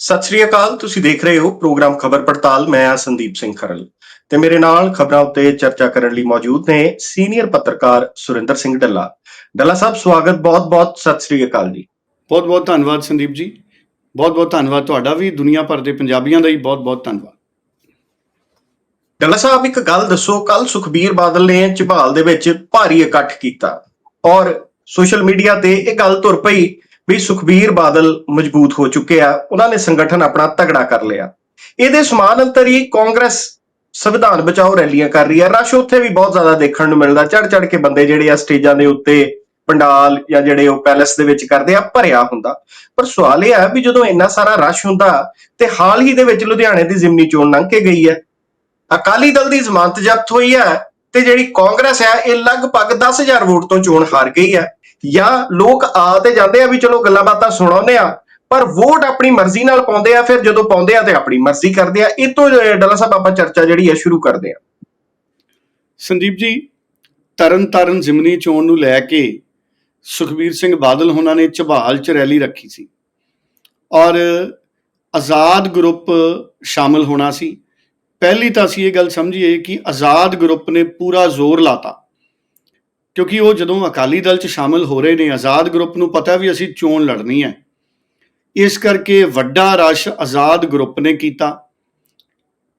ਸਤਿ ਸ੍ਰੀ ਅਕਾਲ ਤੁਸੀਂ ਦੇਖ ਰਹੇ ਹੋ ਪ੍ਰੋਗਰਾਮ ਖਬਰ ਪੜਤਾਲ ਮੈਂ ਆ ਸੰਦੀਪ ਸਿੰਘ ਖਰਲ। ਤੇ ਮੇਰੇ ਨਾਲ ਖਬਰਾਂ ਉੱਤੇ ਚਰਚਾ ਕਰਨ ਲਈ ਮੌਜੂਦ ਨੇ ਸੀਨੀਅਰ ਪੱਤਰਕਾਰ ਸੁਰਿੰਦਰ ਸਿੰਘ ਢੱਲਾ ਢੱਲਾ ਸਾਹਿਬ ਸਵਾਗਤ ਬਹੁਤ-ਬਹੁਤ ਸਤਿ ਸ੍ਰੀ ਅਕਾਲ ਜੀ। ਬਹੁਤ ਬਹੁਤ ਧੰਨਵਾਦ ਸੰਦੀਪ ਜੀ। ਬਹੁਤ ਬਹੁਤ ਧੰਨਵਾਦ ਤੁਹਾਡਾ ਵੀ ਦੁਨੀਆ ਭਰ ਦੇ ਪੰਜਾਬੀਆਂ ਦਾ ਹੀ ਬਹੁਤ ਬਹੁਤ ਧੰਨਵਾਦ। ਢੱਲਾ ਸਾਹਿਬ ਇੱਕ ਗੱਲ ਦੱਸੋ ਕੱਲ ਸੁਖਬੀਰ ਬਾਦਲ ਨੇ ਝਬਾਲ ਦੇ ਵਿੱਚ ਭਾਰੀ ਇਕੱਠ ਕੀਤਾ ਔਰ ਸੋਸ਼ਲ ਮੀਡੀਆ ਤੇ ਇਹ ਗੱਲ ਤੁਰ ਪਈ ਵੀ ਸੁਖਬੀਰ ਬਾਦਲ ਮਜ਼ਬੂਤ ਹੋ ਚੁੱਕੇ ਆ, ਉਹਨਾਂ ਨੇ ਸੰਗਠਨ ਆਪਣਾ ਤਗੜਾ ਕਰ ਲਿਆ। ਇਹਦੇ ਸਮਾਨ ਅੰਤਰ ਹੀ ਕਾਂਗਰਸ ਸੰਵਿਧਾਨ ਬਚਾਓ ਰੈਲੀਆਂ ਕਰ ਰਹੀ ਹੈ ਰਸ਼ ਉੱਥੇ ਵੀ ਬਹੁਤ ਜ਼ਿਆਦਾ ਦੇਖਣ ਨੂੰ ਮਿਲਦਾ। ਚੜ ਚੜ ਕੇ ਬੰਦੇ ਜਿਹੜੇ ਆ ਸਟੇਜਾਂ ਦੇ ਉੱਤੇ ਪੰਡਾਲ ਜਾਂ ਜਿਹੜੇ ਉਹ ਪੈਲੇਸ ਦੇ ਵਿੱਚ ਕਰਦੇ ਆ, ਭਰਿਆ ਹੁੰਦਾ। ਪਰ ਸਵਾਲ ਇਹ ਹੈ ਵੀ ਜਦੋਂ ਇੰਨਾ ਸਾਰਾ ਰਸ਼ ਹੁੰਦਾ ਤੇ ਹਾਲ ਹੀ ਦੇ ਵਿੱਚ ਲੁਧਿਆਣੇ ਦੀ ਜ਼ਿਮਨੀ ਚੋਣ ਲੰਘ ਕੇ ਗਈ ਹੈ ਅਕਾਲੀ ਦਲ ਦੀ ਜ਼ਮਾਨਤ ਜ਼ਬਤ ਹੋਈ ਹੈ ਤੇ ਜਿਹੜੀ ਕਾਂਗਰਸ ਹੈ ਇਹ ਲਗਭਗ 10000 ਵੋਟ ਤੋਂ ਚੋਣ ਹਾਰ ਗਈ ਹੈ ਜਾਂ ਲੋਕ ਆ ਤੇ ਜਾਂਦੇ ਆ ਵੀ ਚਲੋ ਗੱਲਾਂ ਬਾਤਾਂ ਸੁਣਾਉਂਦੇ ਆ ਪਰ ਵੋਟ ਆਪਣੀ ਮਰਜ਼ੀ ਨਾਲ ਪਾਉਂਦੇ ਆ ਫਿਰ ਜਦੋਂ ਪਾਉਂਦੇ ਆ ਤੇ ਆਪਣੀ ਮਰਜ਼ੀ ਕਰਦੇ ਆ ਇਹ ਤੋਂ ਅਹ, ਡੱਲਾ ਸਾਹਿਬ ਆਪਾਂ ਚਰਚਾ ਜਿਹੜੀ ਹੈ ਸ਼ੁਰੂ ਕਰਦੇ ਆ। ਸੰਦੀਪ ਜੀ ਤਰਨ ਤਾਰਨ ਜ਼ਿਮਨੀ ਚੋਣ ਨੂੰ ਲੈ ਕੇ ਸੁਖਬੀਰ ਸਿੰਘ ਬਾਦਲ ਉਹਨਾਂ ਨੇ ਝਬਾਲ ਚ ਰੈਲੀ ਰੱਖੀ ਸੀ। ਔਰ ਆਜ਼ਾਦ ਗਰੁੱਪ ਸ਼ਾਮਲ ਹੋਣਾ ਸੀ। ਪਹਿਲੀ ਤਾਂ ਅਸੀਂ ਇਹ ਗੱਲ ਸਮਝੀਏ ਕਿ ਆਜ਼ਾਦ ਗਰੁੱਪ ਨੇ ਪੂਰਾ ਜ਼ੋਰ ਲਾਤਾ। ਕਿਉਂਕਿ ਉਹ ਜਦੋਂ ਅਕਾਲੀ ਦਲ ਚ ਸ਼ਾਮਲ ਹੋ ਰਹੇ ਨੇ, ਆਜ਼ਾਦ ਗਰੁੱਪ ਨੂੰ ਪਤਾ ਵੀ ਅਸੀਂ ਚੋਣ ਲੜਨੀ ਹੈ। ਇਸ ਕਰਕੇ ਵੱਡਾ ਰਸ਼ ਆਜ਼ਾਦ ਗਰੁੱਪ ਨੇ ਕੀਤਾ।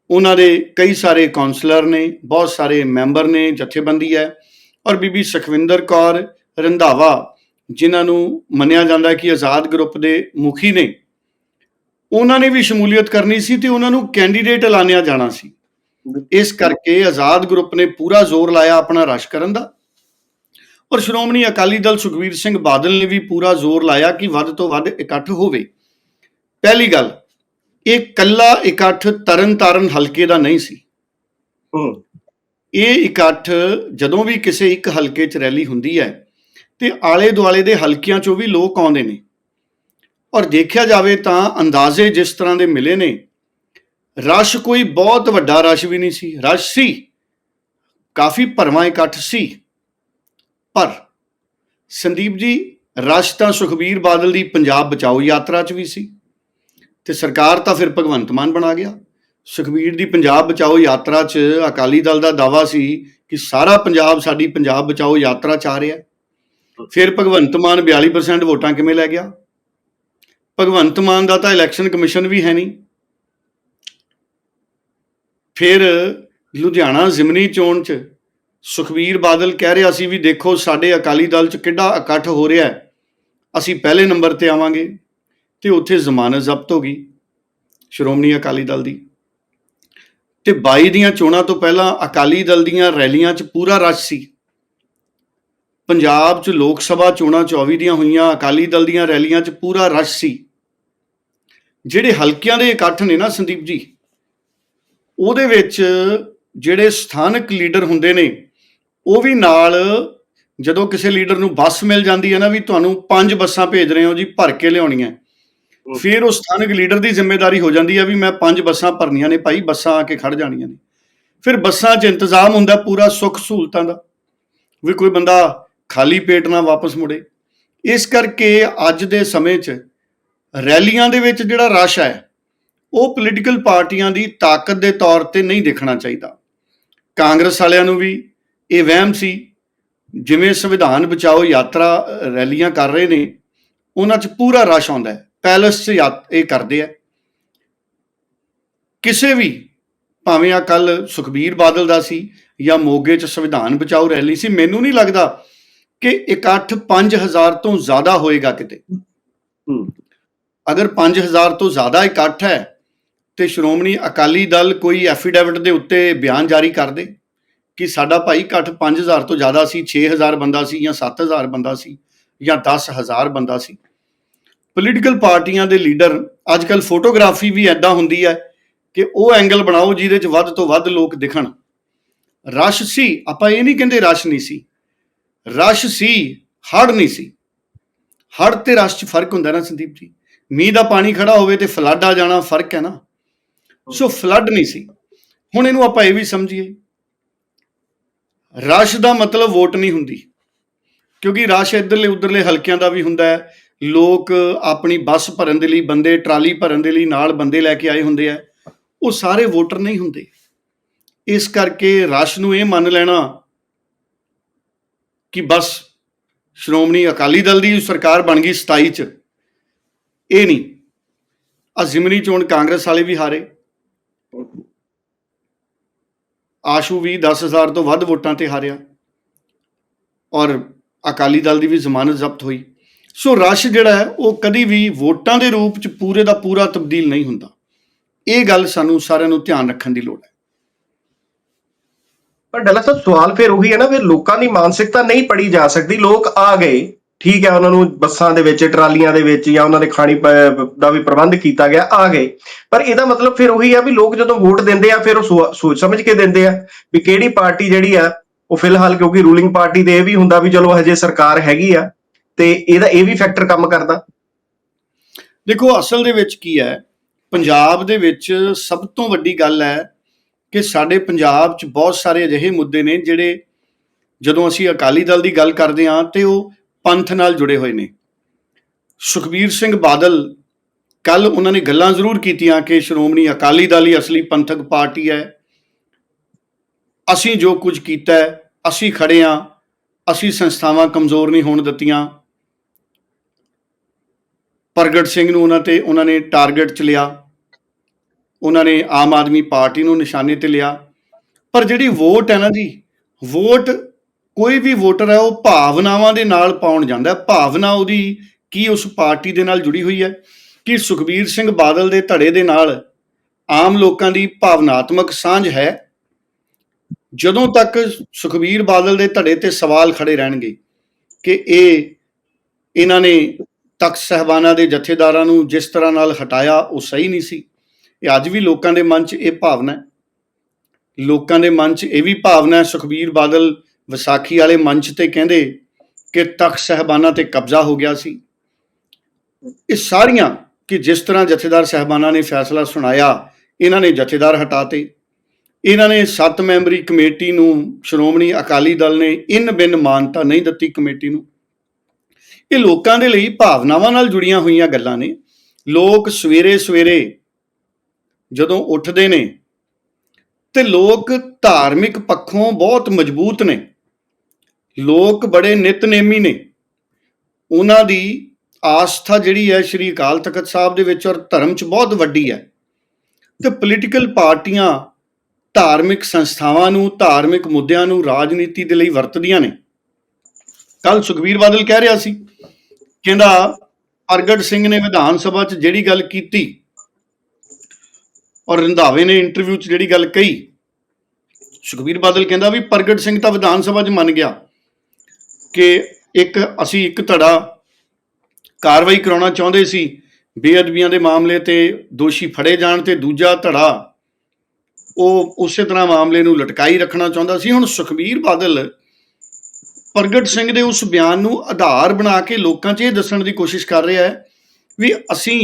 ਉਹਨਾਂ ਦੇ ਕਈ ਸਾਰੇ ਕਾਉਂਸਲਰ ਨੇ, ਬਹੁਤ ਸਾਰੇ ਮੈਂਬਰ ਨੇ, ਜਥੇਬੰਦੀ ਹੈ। ਔਰ ਬੀਬੀ ਸੁਖਵਿੰਦਰ ਕੌਰ ਰੰਧਾਵਾ, ਜਿਨ੍ਹਾਂ ਨੂੰ ਮੰਨਿਆ ਜਾਂਦਾ ਕਿ ਆਜ਼ਾਦ ਗਰੁੱਪ ਦੇ ਮੁਖੀ ਨੇ, ਉਹਨਾਂ ਨੇ ਵੀ ਸ਼ਮੂਲੀਅਤ ਕਰਨੀ ਸੀ ਤੇ ਉਹਨਾਂ ਨੂੰ ਕੈਂਡੀਡੇਟ ਐਲਾਨਿਆ ਜਾਣਾ ਸੀ। ਇਸ ਕਰਕੇ ਆਜ਼ਾਦ ਗਰੁੱਪ ਨੇ ਪੂਰਾ ਜ਼ੋਰ ਲਾਇਆ ਆਪਣਾ ਰਸ਼ ਕਰਨ ਦਾ। ਔਰ ਸ਼੍ਰੋਮਣੀ ਅਕਾਲੀ ਦਲ ਸੁਖਬੀਰ ਸਿੰਘ ਬਾਦਲ ਨੇ ਵੀ ਪੂਰਾ ਜ਼ੋਰ ਲਾਇਆ ਕਿ ਵੱਧ ਤੋਂ ਵੱਧ ਇਕੱਠ ਹੋਵੇ। ਪਹਿਲੀ ਗੱਲ ਇਹ ਕੱਲਾ ਇਕੱਠ ਤਰਨ ਤਾਰਨ ਹਲਕੇ ਦਾ ਨਹੀਂ ਸੀ। ਇਹ ਇਕੱਠ ਜਦੋਂ ਵੀ ਕਿਸੇ ਇੱਕ ਹਲਕੇ 'ਚ ਰੈਲੀ ਹੁੰਦੀ ਹੈ ਤੇ ਆਲੇ ਦੁਆਲੇ ਦੇ ਹਲਕਿਆਂ 'ਚੋਂ ਵੀ ਲੋਕ ਆਉਂਦੇ ਨੇ। ਔਰ ਦੇਖਿਆ ਜਾਵੇ ਤਾਂ ਅੰਦਾਜ਼ੇ ਜਿਸ ਤਰ੍ਹਾਂ ਦੇ ਮਿਲੇ ਨੇ ਰਸ਼ ਕੋਈ ਬਹੁਤ ਵੱਡਾ ਰਸ਼ ਵੀ ਨਹੀਂ ਸੀ। ਰਸ਼ ਸੀ ਕਾਫੀ ਭਰਵਾਂ ਇਕੱਠ ਸੀ। ਪਰ ਸੰਦੀਪ ਜੀ ਰਸ਼ ਤਾਂ ਸੁਖਬੀਰ ਬਾਦਲ ਦੀ ਪੰਜਾਬ ਬਚਾਓ ਯਾਤਰਾ 'ਚ ਵੀ ਸੀ ਤੇ ਸਰਕਾਰ ਤਾਂ ਫਿਰ ਭਗਵੰਤ ਮਾਨ ਬਣਾ ਗਿਆ। ਸੁਖਬੀਰ ਦੀ ਪੰਜਾਬ ਬਚਾਓ ਯਾਤਰਾ 'ਚ ਅਕਾਲੀ ਦਲ ਦਾ ਦਾਵਾ ਸੀ ਕਿ ਸਾਰਾ ਪੰਜਾਬ ਸਾਡੀ ਪੰਜਾਬ ਬਚਾਓ ਯਾਤਰਾ 'ਚ ਆ ਰਿਹਾ ਫਿਰ ਭਗਵੰਤ ਮਾਨ 42% ਵੋਟਾਂ ਕਿਵੇਂ ਲੈ ਗਿਆ? ਭਗਵੰਤ ਮਾਨ ਦਾ ਤਾਂ ਇਲੈਕਸ਼ਨ ਕਮਿਸ਼ਨ ਵੀ ਹੈ ਨਹੀਂ। ਫਿਰ ਲੁਧਿਆਣਾ ਜ਼ਿਮਨੀ ਚੋਣ 'ਚ ਸੁਖਬੀਰ ਬਾਦਲ ਕਹਿ ਰਿਹਾ ਸੀ ਵੀ ਦੇਖੋ ਸਾਡੇ ਅਕਾਲੀ ਦਲ 'ਚ ਕਿੱਡਾ ਇਕੱਠ ਹੋ ਰਿਹਾ ਹੈ। ਅਸੀਂ ਪਹਿਲੇ ਨੰਬਰ ਤੇ ਆਵਾਂਗੇ ਤੇ ਉੱਥੇ ਜ਼ਮਾਨਤ ਜ਼ਬਤ ਹੋ ਗਈ ਸ਼੍ਰੋਮਣੀ ਅਕਾਲੀ ਦਲ ਦੀ। ਤੇ 22 ਦੀਆਂ ਚੋਣਾਂ ਤੋਂ ਪਹਿਲਾਂ ਅਕਾਲੀ ਦਲ ਦੀਆਂ ਰੈਲੀਆਂ 'ਚ ਪੂਰਾ ਰਸ਼ ਸੀ। ਪੰਜਾਬ 'ਚ ਲੋਕ ਸਭਾ ਚੋਣਾਂ 24 ਦੀਆਂ ਹੋਈਆਂ, ਅਕਾਲੀ ਦਲ ਦੀਆਂ ਰੈਲੀਆਂ 'ਚ ਪੂਰਾ ਰਸ਼ ਸੀ। ਜਿਹੜੇ ਹਲਕਿਆਂ ਦੇ ਇਕੱਠ ਨੇ ਨਾ ਸੰਦੀਪ ਜੀ, ਉਹਦੇ ਵਿੱਚ ਜਿਹੜੇ ਸਥਾਨਕ ਲੀਡਰ ਹੁੰਦੇ ਨੇ ਉਹ ਵੀ ਨਾਲ ਜਦੋਂ ਕਿਸੇ ਲੀਡਰ ਨੂੰ ਬੱਸ ਮਿਲ ਜਾਂਦੀ ਹੈ ਨਾ ਵੀ ਤੁਹਾਨੂੰ ਪੰਜ ਬੱਸਾਂ ਭੇਜ ਰਹੇ ਹੋ ਜੀ ਭਰ ਕੇ ਲਿਆਉਣੀਆਂ ਫਿਰ ਉਹ ਸਥਾਨਕ ਲੀਡਰ ਦੀ ਜ਼ਿੰਮੇਵਾਰੀ ਹੋ ਜਾਂਦੀ ਹੈ ਵੀ ਮੈਂ ਪੰਜ ਬੱਸਾਂ ਭਰਨੀਆਂ ਨੇ ਭਾਈ ਬੱਸਾਂ ਆ ਕੇ ਖੜ ਜਾਣੀਆਂ ਨੇ। ਫਿਰ ਬੱਸਾਂ 'ਚ ਇੰਤਜ਼ਾਮ ਹੁੰਦਾ ਪੂਰਾ ਸੁੱਖ ਸਹੂਲਤਾਂ ਦਾ ਵੀ ਕੋਈ ਬੰਦਾ ਖਾਲੀ ਪੇਟ ਨਾ ਵਾਪਸ ਮੁੜੇ। ਇਸ ਕਰਕੇ ਅੱਜ ਦੇ ਸਮੇਂ 'ਚ ਰੈਲੀਆਂ ਦੇ ਵਿੱਚ ਜਿਹੜਾ ਰਸ਼ ਹੈ ਉਹ ਪੋਲੀਟੀਕਲ ਪਾਰਟੀਆਂ ਦੀ ਤਾਕਤ ਦੇ ਤੌਰ ਤੇ ਨਹੀਂ ਦੇਖਣਾ ਚਾਹੀਦਾ। ਕਾਂਗਰਸ ਵਾਲਿਆਂ ਨੂੰ ਵੀ ਇਹ ਵਹਿਮ ਸੀ। ਜਿਵੇਂ ਸੰਵਿਧਾਨ ਬਚਾਓ ਯਾਤਰਾ ਰੈਲੀਆਂ ਕਰ ਰਹੇ ਨੇ ਉਹਨਾਂ 'ਚ ਪੂਰਾ ਰਸ਼ ਆਉਂਦਾ ਹੈ। ਪੈਲਸ 'ਚ ਇਹ ਕਰਦੇ ਆ। ਕਿਸੇ ਵੀ ਭਾਵੇਂ ਆ ਕੱਲ ਸੁਖਬੀਰ ਬਾਦਲ ਦਾ ਸੀ ਜਾਂ ਮੋਗੇ 'ਚ ਸੰਵਿਧਾਨ ਬਚਾਓ ਰੈਲੀ ਸੀ ਮੈਨੂੰ ਨਹੀਂ ਲੱਗਦਾ ਕਿ ਇਕੱਠ 5000 ਤੋਂ ਜ਼ਿਆਦਾ ਹੋਏਗਾ ਕਿਤੇ। ਅਗਰ 5000 ਤੋਂ ਜ਼ਿਆਦਾ ਇਕੱਠ ਹੈ ਤੇ ਸ਼੍ਰੋਮਣੀ ਅਕਾਲੀ ਦਲ ਕੋਈ ਐਫੀਡੇਵਿਟ ਦੇ ਉੱਤੇ ਬਿਆਨ ਜਾਰੀ ਕਰ ਦੇ। ਕਿ ਸਾਡਾ ਭਾਈ ਇਕੱਠ 5000 ਤੋਂ ਜ਼ਿਆਦਾ ਸੀ 6000 ਬੰਦਾ ਸੀ ਜਾਂ 7000 ਬੰਦਾ ਸੀ ਜਾਂ 10000 ਬੰਦਾ ਸੀ। ਪੋਲੀਟੀਕਲ ਪਾਰਟੀਆਂ ਦੇ ਲੀਡਰ ਅੱਜਕੱਲ ਫੋਟੋਗ੍ਰਾਫੀ ਵੀ ਐਦਾਂ ਹੁੰਦੀ ਹੈ ਕਿ ਉਹ ਐਂਗਲ ਬਣਾਓ ਜਿਹਦੇ 'ਚ ਵੱਧ ਤੋਂ ਵੱਧ ਲੋਕ ਦਿਖਣ। ਰਸ਼ ਸੀ, ਆਪਾਂ ਇਹ ਨਹੀਂ ਕਹਿੰਦੇ ਰਸ਼ ਨਹੀਂ ਸੀ। ਰਸ਼ ਸੀ ਹੜ ਨਹੀਂ ਸੀ। ਹੜ ਤੇ ਰਸ਼ 'ਚ ਫ਼ਰਕ ਹੁੰਦਾ ਨਾ ਸੰਦੀਪ ਜੀ। ਮੀਂਹ ਦਾ ਪਾਣੀ ਖੜਾ ਹੋਵੇ ਤੇ ਫਲੱਡ ਆ ਜਾਣਾ, ਫ਼ਰਕ ਹੈ ਨਾ। ਸੋ ਫਲੱਡ ਨਹੀਂ ਸੀ। ਹੁਣ ਇਹਨੂੰ ਆਪਾਂ ਇਹ ਵੀ ਸਮਝੀਏ ਰਸ਼ ਦਾ ਮਤਲਬ ਵੋਟ ਨਹੀਂ ਹੁੰਦੀ। ਕਿਉਂਕਿ ਰਸ਼ ਇਧਰਲੇ ਉਧਰਲੇ ਹਲਕਿਆਂ ਦਾ ਵੀ ਹੁੰਦਾ ਹੈ। ਲੋਕ ਆਪਣੀ ਬੱਸ ਭਰਨ ਦੇ ਲਈ, ਬੰਦੇ ਟਰਾਲੀ ਭਰਨ ਦੇ ਲਈ ਨਾਲ ਬੰਦੇ ਲੈ ਕੇ ਆਏ ਹੁੰਦੇ ਆ। ਉਹ ਸਾਰੇ ਵੋਟਰ ਨਹੀਂ ਹੁੰਦੇ। ਇਸ ਕਰਕੇ ਰਸ਼ ਨੂੰ ਇਹ ਮੰਨ ਲੈਣਾ ਕਿ ਬਸ ਸ਼੍ਰੋਮਣੀ ਅਕਾਲੀ ਦਲ ਦੀ ਸਰਕਾਰ ਬਣ ਗਈ 27 ਚ। ਇਹ ਨਹੀਂ। ਆ ਜ਼ਿਮਨੀ ਚੋਣ ਕਾਂਗਰਸ ਵਾਲੇ ਵੀ ਹਾਰੇ। ਆਸ਼ੂ ਵੀ 10000 ਤੋਂ ਵੱਧ ਵੋਟਾਂ ਤੇ ਹਾਰਿਆ ਔਰ ਅਕਾਲੀ ਦਲ ਦੀ ਵੀ ਜ਼ਮਾਨਤ ਜ਼ਬਤ ਹੋਈ। ਸੋ ਰਸ਼ ਜਿਹੜਾ ਹੈ, ਉਹ ਕਦੀ ਵੀ ਵੋਟਾਂ ਦੇ ਰੂਪ ਚ ਪੂਰੇ ਦਾ ਪੂਰਾ ਤਬਦੀਲ ਨਹੀਂ ਹੁੰਦਾ। ਇਹ ਗੱਲ ਸਾਨੂੰ ਸਾਰਿਆਂ ਨੂੰ ਧਿਆਨ ਰੱਖਣ ਦੀ ਲੋੜ ਹੈ। ਪਰ ਡੱਲਾ ਸਾਹਿਬ, ਸਵਾਲ ਫਿਰ ਉਹੀ ਹੈ ਨਾ ਫਿਰ ਲੋਕਾਂ ਦੀ ਮਾਨਸਿਕਤਾ ਨਹੀਂ ਪੜੀ ਜਾ ਸਕਦੀ, ਲੋਕ ਆ ਗਏ। ਠੀਕ ਹੈ, ਉਹਨਾਂ ਨੂੰ ਬੱਸਾਂ ਦੇ ਵਿੱਚ, ਟਰਾਲੀਆਂ ਦੇ ਵਿੱਚ ਜਾਂ ਉਹਨਾਂ ਦੇ ਖਾਣੀ ਪ- ਦਾ ਵੀ ਪ੍ਰਬੰਧ ਕੀਤਾ ਗਿਆ, ਆ ਗਏ। ਪਰ ਇਹਦਾ ਮਤਲਬ ਫਿਰ ਉਹੀ ਆ ਵੀ ਲੋਕ ਜਦੋਂ ਵੋਟ ਦਿੰਦੇ ਆ, ਫਿਰ ਉਹ ਸੋ- ਸੋਚ ਸਮਝ ਕੇ ਦਿੰਦੇ ਆ ਵੀ ਕਿਹੜੀ ਪਾਰਟੀ ਜਿਹੜੀ ਆ, ਉਹ ਫਿਲਹਾਲ ਕਿਉਂਕਿ ਰੂਲਿੰਗ ਪਾਰਟੀ ਤੇ ਇਹ ਵੀ ਹੁੰਦਾ ਵੀ ਚਲੋ ਹਜੇ ਸਰਕਾਰ ਹੈਗੀ ਆ, ਤੇ ਇਹਦਾ ਇਹ ਵੀ ਫੈਕਟਰ ਕੰਮ ਕਰਦਾ। ਦੇਖੋ, ਅਸਲ ਦੇ ਵਿੱਚ ਕੀ ਹੈ, ਪੰਜਾਬ ਦੇ ਵਿੱਚ ਸਭ ਤੋਂ ਵੱਡੀ ਗੱਲ ਹੈ ਕਿ ਸਾਡੇ ਪੰਜਾਬ 'ਚ ਬਹੁਤ ਸਾਰੇ ਅਜਿਹੇ ਮੁੱਦੇ ਨੇ ਜਿਹੜੇ ਜਦੋਂ ਅਸੀਂ ਅਕਾਲੀ ਦਲ ਦੀ ਗੱਲ ਕਰਦੇ ਹਾਂ, ਤੇ ਉਹ ਪੰਥ ਨਾਲ ਜੁੜੇ ਹੋਏ ਨੇ। ਸੁਖਬੀਰ ਸਿੰਘ ਬਾਦਲ ਕੱਲ ਉਹਨਾਂ ਨੇ ਗੱਲਾਂ ਜ਼ਰੂਰ ਕੀਤੀਆਂ ਕਿ ਸ਼੍ਰੋਮਣੀ ਅਕਾਲੀ ਦਲ ਹੀ ਅਸਲੀ ਪੰਥਕ ਪਾਰਟੀ ਹੈ। ਅਸੀਂ ਜੋ ਕੁਝ ਕੀਤਾ ਅਸੀਂ ਖੜੇ ਹਾਂ, ਅਸੀਂ ਸੰਸਥਾਵਾਂ ਕਮਜ਼ੋਰ ਨਹੀਂ ਹੋਣ ਦਿੱਤੀਆਂ। ਪ੍ਰਗਟ ਸਿੰਘ ਨੂੰ ਉਹਨਾਂ ਤੇ ਉਹਨਾਂ ਨੇ ਟਾਰਗੇਟ ਚ ਲਿਆ। ਉਹਨਾਂ ਨੇ ਆਮ ਆਦਮੀ ਪਾਰਟੀ ਨੂੰ ਨਿਸ਼ਾਨੇ ਤੇ ਲਿਆ। ਪਰ ਜਿਹੜੀ ਵੋਟ ਹੈ ਨਾ ਜੀ, ਵੋਟ ਕੋਈ ਵੀ ਵੋਟਰ ਹੈ, ਉਹ ਭਾਵਨਾਵਾਂ ਦੇ ਨਾਲ ਪਾਉਣ ਜਾਂਦਾ ਭਾਵਨਾ ਉਹਦੀ ਕੀ ਉਸ ਪਾਰਟੀ ਦੇ ਨਾਲ ਜੁੜੀ ਹੋਈ ਹੈ? ਕਿ ਸੁਖਬੀਰ ਸਿੰਘ ਬਾਦਲ ਦੇ ਧੜੇ ਦੇ ਨਾਲ ਆਮ ਲੋਕਾਂ ਦੀ ਭਾਵਨਾਤਮਕ ਸਾਂਝ ਹੈ? ਜਦੋਂ ਤੱਕ ਸੁਖਬੀਰ ਬਾਦਲ ਦੇ ਧੜੇ ਤੇ ਸਵਾਲ ਖੜੇ ਰਹਿਣਗੇ ਕਿ ਇਹ, ਇਹਨਾਂ ਨੇ ਤਖਤ ਸਹਿਬਾਨਾਂ ਦੇ ਜਥੇਦਾਰਾਂ ਨੂੰ ਜਿਸ ਤਰ੍ਹਾਂ ਨਾਲ ਹਟਾਇਆ, ਉਹ ਸਹੀ ਨਹੀਂ ਸੀ। ਇਹ ਅੱਜ ਵੀ ਲੋਕਾਂ ਦੇ ਮਨ 'ਚ ਇਹ ਭਾਵਨਾ ਹੈ। ਲੋਕਾਂ ਦੇ ਮਨ 'ਚ ਇਹ ਵੀ ਭਾਵਨਾ ਹੈ, ਸੁਖਬੀਰ ਬਾਦਲ ਵਿਸਾਖੀ ਵਾਲੇ ਮੰਚ ਤੇ ਕਹਿੰਦੇ ਕਿ ਤਖਤ ਸਹਿਬਾਨਾਂ ਤੇ ਕਬਜ਼ਾ ਹੋ ਗਿਆ ਸੀ। ਇਹ ਸਾਰੀਆਂ ਕਿ ਜਿਸ ਤਰ੍ਹਾਂ ਜਥੇਦਾਰ ਸਹਿਬਾਨਾਂ ਨੇ ਫੈਸਲਾ ਸੁਣਾਇਆ, ਇਹਨਾਂ ਨੇ ਜਥੇਦਾਰ ਹਟਾਤੇ। ਇਹਨਾਂ ਨੇ 7 ਮੈਂਬਰੀ ਕਮੇਟੀ ਨੂੰ ਸ਼੍ਰੋਮਣੀ ਅਕਾਲੀ ਦਲ ਨੇ ਇਨ ਬਿਨ ਮਾਨਤਾ ਨਹੀਂ ਦਿੱਤੀ ਕਮੇਟੀ ਨੂੰ। ਇਹ ਲੋਕਾਂ ਦੇ ਲਈ ਭਾਵਨਾਵਾਂ ਨਾਲ ਜੁੜੀਆਂ ਹੋਈਆਂ ਗੱਲਾਂ ਨੇ। ਲੋਕ ਸਵੇਰੇ ਸਵੇਰੇ ਜਦੋਂ ਉੱਠਦੇ ਨੇ ਤੇ ਲੋਕ ਧਾਰਮਿਕ ਪੱਖੋਂ ਬਹੁਤ ਮਜ਼ਬੂਤ ਨੇ। ਲੋਕ ਬੜੇ ਨਿਤਨੇਮੀ ਨੇ। ਉਹਨਾਂ ਦੀ ਆਸਥਾ ਜਿਹੜੀ ਹੈ ਸ਼੍ਰੀ ਅਕਾਲ ਤਖਤ ਸਾਹਿਬ ਦੇ ਵਿੱਚ ਔਰ ਧਰਮ 'ਚ ਬਹੁਤ ਵੱਡੀ ਹੈ। ਤੇ ਪੋਲੀਟੀਕਲ ਪਾਰਟੀਆਂ ਧਾਰਮਿਕ ਸੰਸਥਾਵਾਂ ਨੂੰ, ਧਾਰਮਿਕ ਮੁੱਦਿਆਂ ਨੂੰ ਰਾਜਨੀਤੀ ਦੇ ਲਈ ਵਰਤਦੀਆਂ ਨੇ। ਕੱਲ ਸੁਖਬੀਰ ਬਾਦਲ ਕਹਿ ਰਿਹਾ ਸੀ, ਕਹਿੰਦਾ ਪ੍ਰਗਟ ਸਿੰਘ ਨੇ ਵਿਧਾਨ ਸਭਾ 'ਚ ਜਿਹੜੀ ਗੱਲ ਕੀਤੀ ਔਰ ਰੰਧਾਵੇ ਨੇ ਇੰਟਰਵਿਊ 'ਚ ਜਿਹੜੀ ਗੱਲ ਕਹੀ, ਸੁਖਬੀਰ ਬਾਦਲ ਕਹਿੰਦਾ ਵੀ ਪ੍ਰਗਟ ਸਿੰਘ ਤਾਂ ਵਿਧਾਨ ਸਭਾ 'ਚ ਮੰਨ ਗਿਆ। ਕਿ ਇੱਕ ਅਸੀਂ ਇੱਕ ਧੜਾ ਕਾਰਵਾਈ ਕਰਾਉਣਾ ਚਾਹੁੰਦੇ ਸੀ, ਬੇਅਦਬੀਆਂ ਦੇ ਮਾਮਲੇ ਤੇ ਦੋਸ਼ੀ ਫੜੇ ਜਾਣ ਤੇ ਦੂਜਾ ਧੜਾ ਉਹ ਉਸੇ ਤਰ੍ਹਾਂ ਮਾਮਲੇ ਨੂੰ ਲਟਕਾਈ ਰੱਖਣਾ ਚਾਹੁੰਦਾ ਸੀ। ਹੁਣ ਸੁਖਬੀਰ ਬਾਦਲ ਪ੍ਰਗਟ ਸਿੰਘ ਦੇ ਉਸ ਬਿਆਨ ਨੂੰ ਆਧਾਰ ਬਣਾ ਕੇ ਲੋਕਾਂ 'ਚ ਇਹ ਦੱਸਣ ਦੀ ਕੋਸ਼ਿਸ਼ ਕਰ ਰਿਹਾ ਹੈ ਵੀ ਅਸੀਂ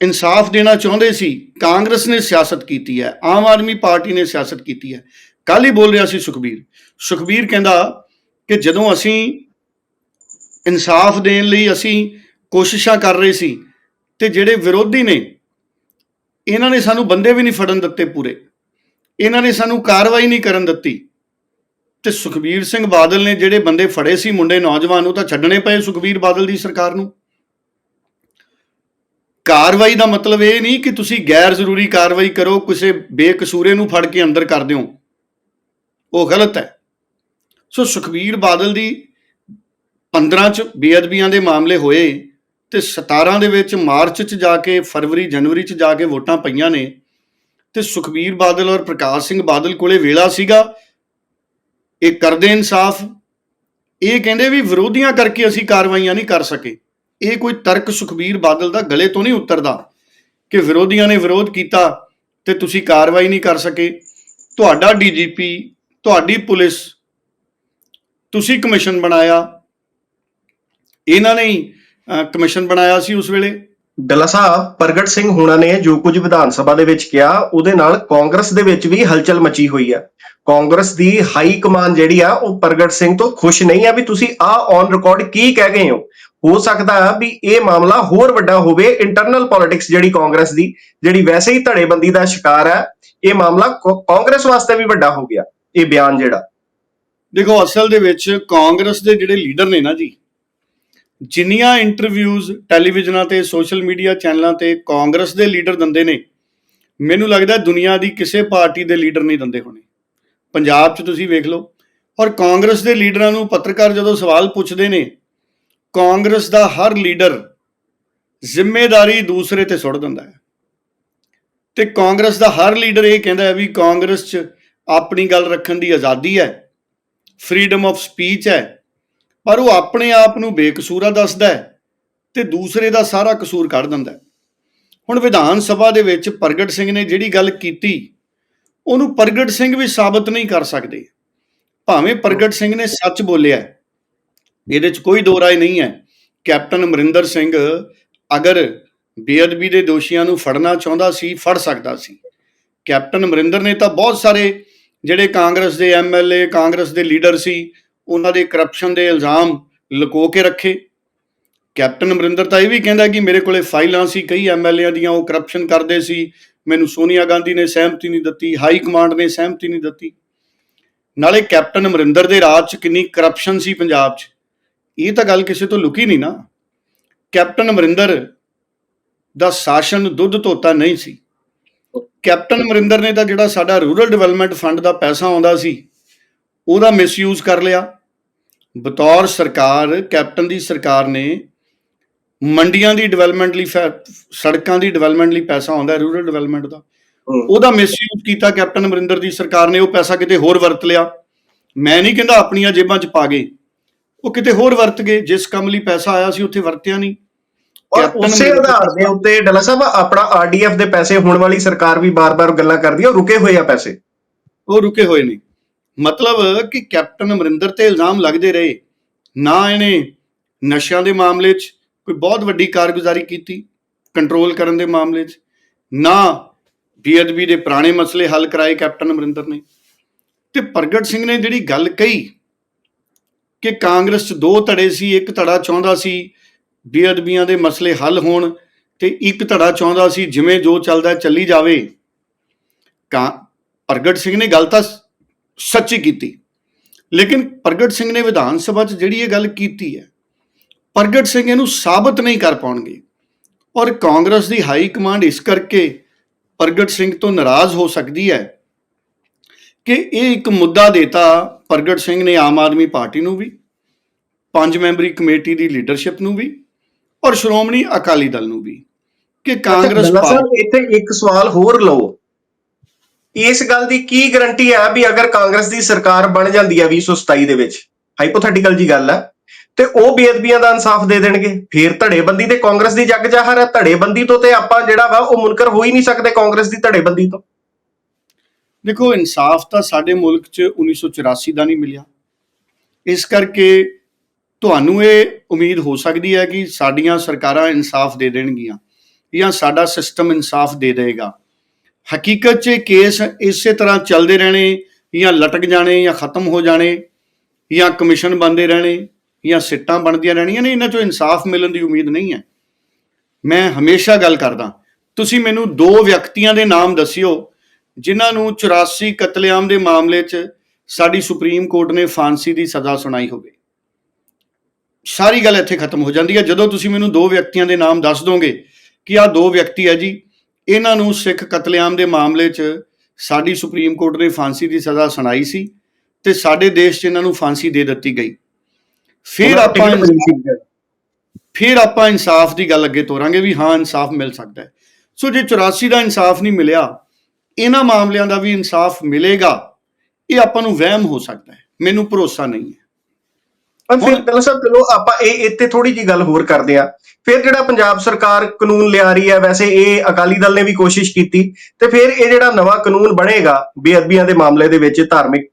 ਇਨਸਾਫ ਦੇਣਾ ਚਾਹੁੰਦੇ ਸੀ, ਕਾਂਗਰਸ ਨੇ ਸਿਆਸਤ ਕੀਤੀ ਹੈ, ਆਮ ਆਦਮੀ ਪਾਰਟੀ ਨੇ ਸਿਆਸਤ ਕੀਤੀ ਹੈ। ਕੱਲ ਹੀ ਬੋਲ ਰਿਹਾ ਸੀ ਸੁਖਬੀਰ। ਸੁਖਬੀਰ ਕਹਿੰਦਾ ਕਿ ਜਦੋਂ ਅਸੀਂ ਇਨਸਾਫ ਦੇਣ ਲਈ ਅਸੀਂ ਕੋਸ਼ਿਸ਼ਾਂ ਕਰ ਰਹੇ ਸੀ ਤੇ ਜਿਹੜੇ ਵਿਰੋਧੀ ਨੇ, ਇਹਨਾਂ ਨੇ ਸਾਨੂੰ ਬੰਦੇ ਵੀ ਨਹੀਂ ਫੜਨ ਦਿੱਤੇ ਪੂਰੇ। ਇਹਨਾਂ ਨੇ ਸਾਨੂੰ ਕਾਰਵਾਈ ਨਹੀਂ ਕਰਨ ਦਿੱਤੀ। ਤੇ ਸੁਖਬੀਰ ਸਿੰਘ ਬਾਦਲ ਨੇ ਜਿਹੜੇ ਬੰਦੇ ਫੜੇ ਸੀ ਮੁੰਡੇ ਨੌਜਵਾਨ ਨੂੰ ਤਾਂ ਛੱਡਣੇ ਪਏ ਸੁਖਬੀਰ ਬਾਦਲ ਦੀ ਸਰਕਾਰ ਨੂੰ। ਕਾਰਵਾਈ ਦਾ ਮਤਲਬ ਇਹ ਨਹੀਂ ਕਿ ਤੁਸੀਂ ਗੈਰ ਜ਼ਰੂਰੀ ਕਾਰਵਾਈ ਕਰੋ, ਕਿਸੇ ਬੇਕਸੂਰੇ ਨੂੰ ਫੜ ਕੇ ਅੰਦਰ ਕਰ ਦਿਓ। ਉਹ ਗਲਤ ਹੈ। ਸੋ ਸੁਖਬੀਰ ਬਾਦਲ ਦੀ 15 ਚ ਬੇਅਦਬੀਆਂ ਦੇ ਮਾਮਲੇ ਹੋਏ ਤੇ 17 ਦੇ ਵਿੱਚ ਮਾਰਚ ਚ ਜਾ ਕੇ, ਫਰਵਰੀ, ਜਨਵਰੀ ਚ ਜਾ ਕੇ ਵੋਟਾਂ ਪਈਆਂ ਨੇ ਤੇ ਸੁਖਬੀਰ ਬਾਦਲ ਔਰ ਪ੍ਰਕਾਸ਼ ਸਿੰਘ ਬਾਦਲ ਕੋਲੇ ਵੇਲਾ ਸੀਗਾ। ਇਹ ਕਰਦੇ ਇਨਸਾਫ। ਇਹ ਕਹਿੰਦੇ ਵੀ ਵਿਰੋਧੀਆਂ ਕਰਕੇ ਅਸੀਂ ਕਾਰਵਾਈਆਂ ਨਹੀਂ ਕਰ ਸਕੇ। ਇਹ ਕੋਈ ਤਰਕ ਸੁਖਬੀਰ ਬਾਦਲ ਦਾ ਗਲੇ ਤੋਂ ਨਹੀਂ ਉਤਰਦਾ ਕਿ ਵਿਰੋਧੀਆਂ ਨੇ ਵਿਰੋਧ ਕੀਤਾ ਤੇ ਤੁਸੀਂ ਕਾਰਵਾਈ ਨਹੀਂ ਕਰ ਸਕੇ। ਤੁਹਾਡਾ ਡੀਜੀਪੀ ਤੁਹਾਡੀ ਪੁਲਿਸ ਤੁਸੀਂ ਕਮਿਸ਼ਨ ਬਣਾਇਆ। ਇਹਨਾਂ ਨੇ ਹੀ ਕਮਿਸ਼ਨ ਬਣਾਇਆ ਸੀ ਉਸ ਵੇਲੇ। ਡੱਲਾ ਸਾਹਿਬ, ਪ੍ਰਗਟ ਸਿੰਘ ਹੁਣਾਂ ਨੇ ਜੋ ਕੁਝ ਵਿਧਾਨ ਸਭਾ ਦੇ ਵਿੱਚ ਕਿਹਾ, ਉਹਦੇ ਨਾਲ ਕਾਂਗਰਸ ਦੇ ਵਿੱਚ ਵੀ ਹਲਚਲ ਮਚੀ ਹੋਈ ਆ। ਕਾਂਗਰਸ ਦੀ ਹਾਈ ਕਮਾਨ ਜਿਹੜੀ ਆ, ਉਹ ਪ੍ਰਗਟ ਸਿੰਘ ਤੋਂ ਖੁਸ਼ ਨਹੀਂ ਆ ਵੀ ਤੁਸੀਂ ਆ ਔਨ ਰਿਕਾਰਡ ਕੀ ਕਹਿ ਗਏ ਹੋ। ਹੋ ਸਕਦਾ ਆ ਵੀ ਇਹ ਮਾਮਲਾ ਹੋਰ ਵੱਡਾ ਹੋਵੇ ਇੰਟਰਨਲ ਪੋਲਿਟਿਕਸ ਜਿਹੜੀ ਕਾਂਗਰਸ ਦੀ, ਜਿਹੜੀ ਵੈਸੇ ਹੀ ਧੜੇਬੰਦੀ ਦਾ ਸ਼ਿਕਾਰ ਹੈ ਇਹ ਮਾਮਲਾ ਕਾਂਗਰਸ ਵਾਸਤੇ ਵੀ ਵੱਡਾ ਹੋ ਗਿਆ। ਇਹ ਬਿਆਨ ਜਿਹੜਾ? ਦੇਖੋ, ਅਸਲ ਦੇ ਵਿੱਚ ਕਾਂਗਰਸ ਦੇ ਜਿਹੜੇ ਲੀਡਰ ਨੇ ਨਾ ਜੀ, ਜਿੰਨੀਆਂ ਇੰਟਰਵਿਊਜ਼ ਟੈਲੀਵਿਜ਼ਨਾਂ ਤੇ ਸੋਸ਼ਲ ਮੀਡੀਆ ਚੈਨਲਾਂ ਤੇ ਕਾਂਗਰਸ ਦੇ ਲੀਡਰ ਦਿੰਦੇ ਨੇ, ਮੈਨੂੰ ਲੱਗਦਾ ਦੁਨੀਆ ਦੀ ਕਿਸੇ ਪਾਰਟੀ ਦੇ ਲੀਡਰ ਨਹੀਂ ਦਿੰਦੇ ਹੋਣੇ। ਪੰਜਾਬ 'ਚ ਤੁਸੀਂ ਵੇਖ ਲਓ, ਔਰ ਕਾਂਗਰਸ ਦੇ ਲੀਡਰਾਂ ਨੂੰ ਪੱਤਰਕਾਰ ਜਦੋਂ ਸਵਾਲ ਪੁੱਛਦੇ ਨੇ, ਕਾਂਗਰਸ ਦਾ ਹਰ ਲੀਡਰ ਜ਼ਿੰਮੇਵਾਰੀ ਦੂਸਰੇ ਤੇ ਸੁੱਟ ਦਿੰਦਾ ਹੈ। ਤੇ ਕਾਂਗਰਸ ਦਾ ਹਰ ਲੀਡਰ ਇਹ ਕਹਿੰਦਾ ਹੈ ਵੀ ਕਾਂਗਰਸ 'ਚ ਆਪਣੀ ਗੱਲ ਰੱਖਣ ਦੀ ਆਜ਼ਾਦੀ ਹੈ ਫਰੀडम ਆਫ ਸਪੀਚ ਹੈ, ਪਰ ਉਹ ਆਪਣੇ ਆਪ ਨੂੰ ਬੇਕਸੂਰਾ ਦੱਸਦਾ ਹੈ ਤੇ ਦੂਸਰੇ ਦਾ ਸਾਰਾ ਕਸੂਰ ਕੱਢ ਦਿੰਦਾ ਹੈ। ਹੁਣ ਵਿਧਾਨ ਸਭਾ ਦੇ ਵਿੱਚ ਪ੍ਰਗਟ ਸਿੰਘ ਨੇ ਜਿਹੜੀ ਗੱਲ ਕੀਤੀ, ਉਹਨੂੰ ਪ੍ਰਗਟ ਸਿੰਘ ਵੀ ਸਾਬਤ ਨਹੀਂ ਕਰ ਸਕਦੇ। ਭਾਵੇਂ ਪ੍ਰਗਟ ਸਿੰਘ ਨੇ ਸੱਚ ਬੋਲਿਆ ਇਹਦੇ 'ਚ ਕੋਈ ਦੋ ਰਾਏ ਨਹੀਂ ਹੈ। ਕੈਪਟਨ ਅਮਰਿੰਦਰ ਸਿੰਘ ਅਗਰ ਬੇਅਦਬੀ ਦੇ ਦੋਸ਼ੀਆਂ ਨੂੰ ਫੜਨਾ ਚਾਹੁੰਦਾ ਸੀ, ਫੜ ਸਕਦਾ ਸੀ। ਕੈਪਟਨ ਅਮਰਿੰਦਰ ਨੇ ਤਾਂ ਬਹੁਤ ਸਾਰੇ ਜਿਹੜੇ ਕਾਂਗਰਸ ਦੇ ਐਮਐਲਏ ਕਾਂਗਰਸ ਦੇ ਲੀਡਰ ਸੀ, ਉਹਨਾਂ ਦੇ ਕਰਪਸ਼ਨ ਦੇ ਇਲਜ਼ਾਮ ਲੁਕੋ ਕੇ ਰੱਖੇ। ਕੈਪਟਨ ਅਮਰਿੰਦਰ ਤਾਂ ਇਹ ਵੀ ਕਹਿੰਦਾ ਕਿ ਮੇਰੇ ਕੋਲੇ ਫਾਈਲਾਂ ਸੀ, ਕਈ ਐਮਐਲਏਆਂ ਦੀਆਂ, ਉਹ ਕਰਪਸ਼ਨ ਕਰਦੇ ਸੀ। ਮੈਨੂੰ ਸੋਨੀਆ ਗਾਂਧੀ ਨੇ ਸਹਿਮਤੀ ਨਹੀਂ ਦਿੱਤੀ, ਹਾਈ ਕਮਾਂਡ ਨੇ ਸਹਿਮਤੀ ਨਹੀਂ ਦਿੱਤੀ। ਨਾਲੇ ਕੈਪਟਨ ਅਮਰਿੰਦਰ ਦੇ ਰਾਜ 'ਚ ਕਿੰਨੀ ਕਰਪਸ਼ਨ ਸੀ ਪੰਜਾਬ 'ਚ। ਇਹ ਤਾਂ ਗੱਲ ਕਿਸੇ ਤੋਂ ਲੁਕੀ ਨਹੀਂ ਨਾ। ਕੈਪਟਨ ਅਮਰਿੰਦਰ ਦਾ ਸ਼ਾਸਨ ਦੁੱਧ ਧੋਤਾ ਨਹੀਂ ਸੀ। ਕੈਪਟਨ ਅਮਰਿੰਦਰ ਨੇ ਤਾਂ ਜਿਹੜਾ ਸਾਡਾ ਰੂਰਲ ਡਿਵੈਲਪਮੈਂਟ ਫੰਡ ਦਾ ਪੈਸਾ ਆਉਂਦਾ ਸੀ ਉਹਦਾ ਮਿਸਯੂਜ਼ ਕਰ ਲਿਆ। ਬਤੌਰ ਸਰਕਾਰ ਕੈਪਟਨ ਦੀ ਸਰਕਾਰ ਨੇ ਮੰਡੀਆਂ ਦੀ ਡਿਵੈਲਪਮੈਂਟ ਲਈ ਸੜਕਾਂ ਦੀ ਡਿਵੈਲਪਮੈਂਟ ਲਈ ਪੈਸਾ ਆਉਂਦਾ ਰੂਰਲ ਡਿਵੈਲਪਮੈਂਟ ਦਾ। ਉਹਦਾ ਮਿਸਯੂਜ਼ ਕੀਤਾ ਕੈਪਟਨ ਅਮਰਿੰਦਰ ਦੀ ਸਰਕਾਰ ਨੇ ਉਹ ਪੈਸਾ ਕਿਤੇ ਹੋਰ ਵਰਤ ਲਿਆ। ਮੈਂ ਨਹੀਂ ਕਹਿੰਦਾ ਆਪਣੀਆਂ ਜੇਬਾਂ 'ਚ ਪਾ ਗਏ। ਉਹ ਕਿਤੇ ਹੋਰ ਵਰਤ ਗਏ ਜਿਸ ਕੰਮ ਲਈ ਪੈਸਾ ਆਇਆ ਸੀ ਉੱਥੇ ਵਰਤਿਆ ਨਹੀਂ। ਔਰ ਉਸੇ ਆਧਾਰ ਦੇ ਉੱਤੇ ਡੱਲਾ ਸਾਹਿਬ ਆਪਣਾ ਆਰਡੀਐਫ ਦੇ ਪੈਸੇ ਹੁਣ ਵਾਲੀ ਸਰਕਾਰ ਵੀ ਬਾਰ-ਬਾਰ ਗੱਲਾਂ ਕਰਦੀ ਹੈ ਉਹ ਰੁਕੇ ਹੋਏ ਆ ਪੈਸੇ? ਉਹ ਰੁਕੇ ਹੋਏ ਨੇ ਮਤਲਬ ਕਿ ਕੈਪਟਨ ਅਮਰਿੰਦਰ ਤੇ ਇਲਜ਼ਾਮ ਲੱਗਦੇ ਰਹੇ ਨਾ ਇਹਨੇ ਨਸ਼ਿਆਂ ਦੇ ਮਾਮਲੇ 'ਚ ਕੋਈ ਬਹੁਤ ਵੱਡੀ ਕਾਰਗੁਜ਼ਾਰੀ ਕੀਤੀ ਕੰਟਰੋਲ ਕਰਨ ਦੇ ਮਾਮਲੇ 'ਚ ਨਾ ਬੇਅਦਬੀ ਦੇ ਪੁਰਾਣੇ ਮਸਲੇ ਹੱਲ ਕਰਾਏ ਕੈਪਟਨ ਅਮਰਿੰਦਰ ਨੇ। ਤੇ ਪ੍ਰਗਟ ਸਿੰਘ ਨੇ ਜਿਹੜੀ ਗੱਲ ਕਹੀ ਕਿ ਕਾਂਗਰਸ 'ਚ ਦੋ ਧੜੇ ਸੀ ਇੱਕ ਧੜਾ ਚਾਹੁੰਦਾ ਸੀ ਬੇਅਦਬੀਆਂ ਦੇ ਮਸਲੇ ਹੱਲ ਹੋਣ ਤੇ ਇੱਕ ਧੜਾ ਚਾਹੁੰਦਾ ਸੀ ਜਿਵੇਂ ਜੋ ਚੱਲਦਾ ਚੱਲੀ ਜਾਵੇ। ਕਾਂ, ਪ੍ਰਗਟ ਸਿੰਘ ਨੇ ਗੱਲ ਤਾਂ ਸੱਚੀ ਕੀਤੀ। ਲੇਕਿਨ ਪ੍ਰਗਟ ਸਿੰਘ ਨੇ ਵਿਧਾਨ ਸਭਾ 'ਚ ਜਿਹੜੀ ਇਹ ਗੱਲ ਕੀਤੀ ਹੈ, ਪ੍ਰਗਟ ਸਿੰਘ ਇਹਨੂੰ ਸਾਬਤ ਨਹੀਂ ਕਰ ਪਾਉਣਗੇ। ਔਰ ਕਾਂਗਰਸ ਦੀ ਹਾਈ ਕਮਾਂਡ ਇਸ ਕਰਕੇ ਪ੍ਰਗਟ ਸਿੰਘ ਤੋਂ ਨਾਰਾਜ਼ ਹੋ ਸਕਦੀ ਹੈ ਕਿ ਇਹ ਇੱਕ ਮੁੱਦਾ ਦੇਤਾ ਪ੍ਰਗਟ ਸਿੰਘ ਨੇ ਆਮ ਆਦਮੀ ਪਾਰਟੀ ਨੂੰ ਵੀ, ਪੰਜ ਮੈਂਬਰੀ ਕਮੇਟੀ ਦੀ ਲੀਡਰਸ਼ਿਪ ਨੂੰ ਵੀ ਔਰ ਸ਼੍ਰੋਮਣੀ ਅਕਾਲੀ ਦਲ ਨੂੰ ਵੀ ਕਿ ਕਾਂਗਰਸ ਪਾਰਟੀ ਇੱਥੇ ਇੱਕ ਸਵਾਲ ਹੋਰ ਲਓ। ਇਸ ਗੱਲ ਦੀ ਕੀ ਗਾਰੰਟੀ ਹੈ ਵੀ ਅਗਰ ਕਾਂਗਰਸ ਦੀ ਸਰਕਾਰ ਬਣ ਜਾਂਦੀ ਹੈ 2027 ਦੇ ਵਿੱਚ? ਹਾਈਪੋਥੈਟੀਕਲ ਜੀ ਗੱਲ ਹੈ। ਤੇ ਉਹ ਬੇਅਦਬੀਆਂ ਦਾ ਇਨਸਾਫ ਦੇ ਦੇਣਗੇ। ਫੇਰ ਧੜੇਬੰਦੀ ਤੇ ਕਾਂਗਰਸ ਦੀ ਜੱਗ ਜਾਹਰ ਹੈ। ਧੜੇਬੰਦੀ ਤੋਂ ਤੇ ਆਪਾਂ ਜਿਹੜਾ ਵਾ ਉਹ ਮੁਨਕਰ ਹੋ ਹੀ ਨਹੀਂ ਸਕਦੇ ਕਾਂਗਰਸ ਦੀ ਧੜੇਬੰਦੀ ਤੋਂ। ਦੇਖੋ ਇਨਸਾਫ ਤਾਂ ਸਾਡੇ ਮੁਲਕ 'ਚ 1984 ਦਾ ਨਹੀਂ ਮਿਲਿਆ। ਇਸ ਕਰਕੇ ਤੁਹਾਨੂੰ ਇਹ ਉਮੀਦ ਹੋ ਸਕਦੀ ਹੈ ਕਿ ਸਾਡੀਆਂ ਸਰਕਾਰਾਂ ਇਨਸਾਫ ਦੇ ਦੇਣਗੀਆਂ ਜਾਂ ਸਾਡਾ ਸਿਸਟਮ ਇਨਸਾਫ ਦੇ ਦੇਵੇਗਾ। ਹਕੀਕਤ 'ਚ ਕੇਸ ਇਸੇ ਤਰ੍ਹਾਂ ਚੱਲਦੇ ਰਹਿਣੇ, ਜਾਂ ਲਟਕ ਜਾਣੇ, ਜਾਂ ਖਤਮ ਹੋ ਜਾਣੇ, ਜਾਂ ਕਮਿਸ਼ਨ ਬੰਦੇ ਰਹਿਣੇ, ਜਾਂ ਸਿੱਟਾਂ ਬਣਦੀਆਂ ਰਹਿਣੀਆਂ ਨੇ, ਇਹਨਾਂ 'ਚੋਂ ਇਨਸਾਫ ਮਿਲਣ ਦੀ ਉਮੀਦ ਨਹੀਂ ਹੈ। ਮੈਂ ਹਮੇਸ਼ਾ ਗੱਲ ਕਰਦਾ, ਤੁਸੀਂ ਮੈਨੂੰ ਦੋ ਵਿਅਕਤੀਆਂ ਦੇ ਨਾਮ ਦੱਸਿਓ, ਜਿਨ੍ਹਾਂ ਨੂੰ 84 ਕਤਲੇਆਮ ਦੇ ਮਾਮਲੇ 'ਚ ਸਾਡੀ ਸੁਪਰੀਮ ਕੋਰਟ ਨੇ ਫਾਂਸੀ ਦੀ ਸਜ਼ਾ ਸੁਣਾਈ ਹੋਵੇ। ਸਾਰੀ ਗੱਲ ਇੱਥੇ ਖਤਮ ਹੋ ਜਾਂਦੀ ਹੈ। ਜਦੋਂ ਤੁਸੀਂ ਮੈਨੂੰ ਦੋ ਵਿਅਕਤੀਆਂ ਦੇ ਨਾਮ ਦੱਸ ਦੋਗੇ ਕਿ ਆਹ ਦੋ ਵਿਅਕਤੀ ਹੈ ਜੀ ਇਹਨਾਂ ਨੂੰ ਸਿੱਖ ਕਤਲੇਆਮ ਦੇ ਮਾਮਲੇ 'ਚ ਸਾਡੀ ਸੁਪਰੀਮ ਕੋਰਟ ਨੇ ਫਾਂਸੀ ਦੀ ਸਜ਼ਾ ਸੁਣਾਈ ਸੀ ਤੇ ਸਾਡੇ ਦੇਸ਼ 'ਚ ਇਹਨਾਂ ਨੂੰ ਫਾਂਸੀ ਦੇ ਦਿੱਤੀ ਗਈ। ਫਿਰ ਆਪਾਂ। ਫਿਰ ਆਪਾਂ ਇਨਸਾਫ ਦੀ ਗੱਲ ਅੱਗੇ ਤੋਰਾਂਗੇ ਵੀ ਹਾਂ ਇਨਸਾਫ ਮਿਲ ਸਕਦਾ ਹੈ। ਸੋ ਜੇ 84 ਦਾ ਇਨਸਾਫ ਨਹੀਂ ਮਿਲਿਆ ਇਹਨਾਂ ਮਾਮਲਿਆਂ ਦਾ ਵੀ ਇਨਸਾਫ ਮਿਲੇਗਾ ਇਹ ਆਪਾਂ ਨੂੰ ਵਹਿਮ ਹੋ ਸਕਦਾ ਹੈ। ਮੈਨੂੰ ਭਰੋਸਾ ਨਹੀਂ ਹੈ। ਪਰ ਫਿਰ ਡੱਲਾ ਸਾਹਿਬ ਚਲੋ ਆਪਾਂ ਇਹ ਇੱਥੇ ਥੋੜੀ ਜੀ ਗੱਲ ਹੋਰ ਕਰਦੇ ਆ ਫਿਰ ਜਿਹੜਾ ਪੰਜਾਬ ਸਰਕਾਰ ਕਾਨੂੰਨ ਲਿਆ ਰਹੀ ਹੈ ਵੈਸੇ ਇਹ ਅਕਾਲੀ ਦਲ ਨੇ ਵੀ ਕੋਸ਼ਿਸ਼ ਕੀਤੀ ਤੇ ਫਿਰ ਇਹ ਜਿਹੜਾ ਨਵਾਂ ਕਾਨੂੰਨ ਬਣੇਗਾ ਬੇਅਦਬੀਆਂ ਦੇ ਮਾਮਲੇ ਦੇ ਵਿੱਚ ਧਾਰਮਿਕ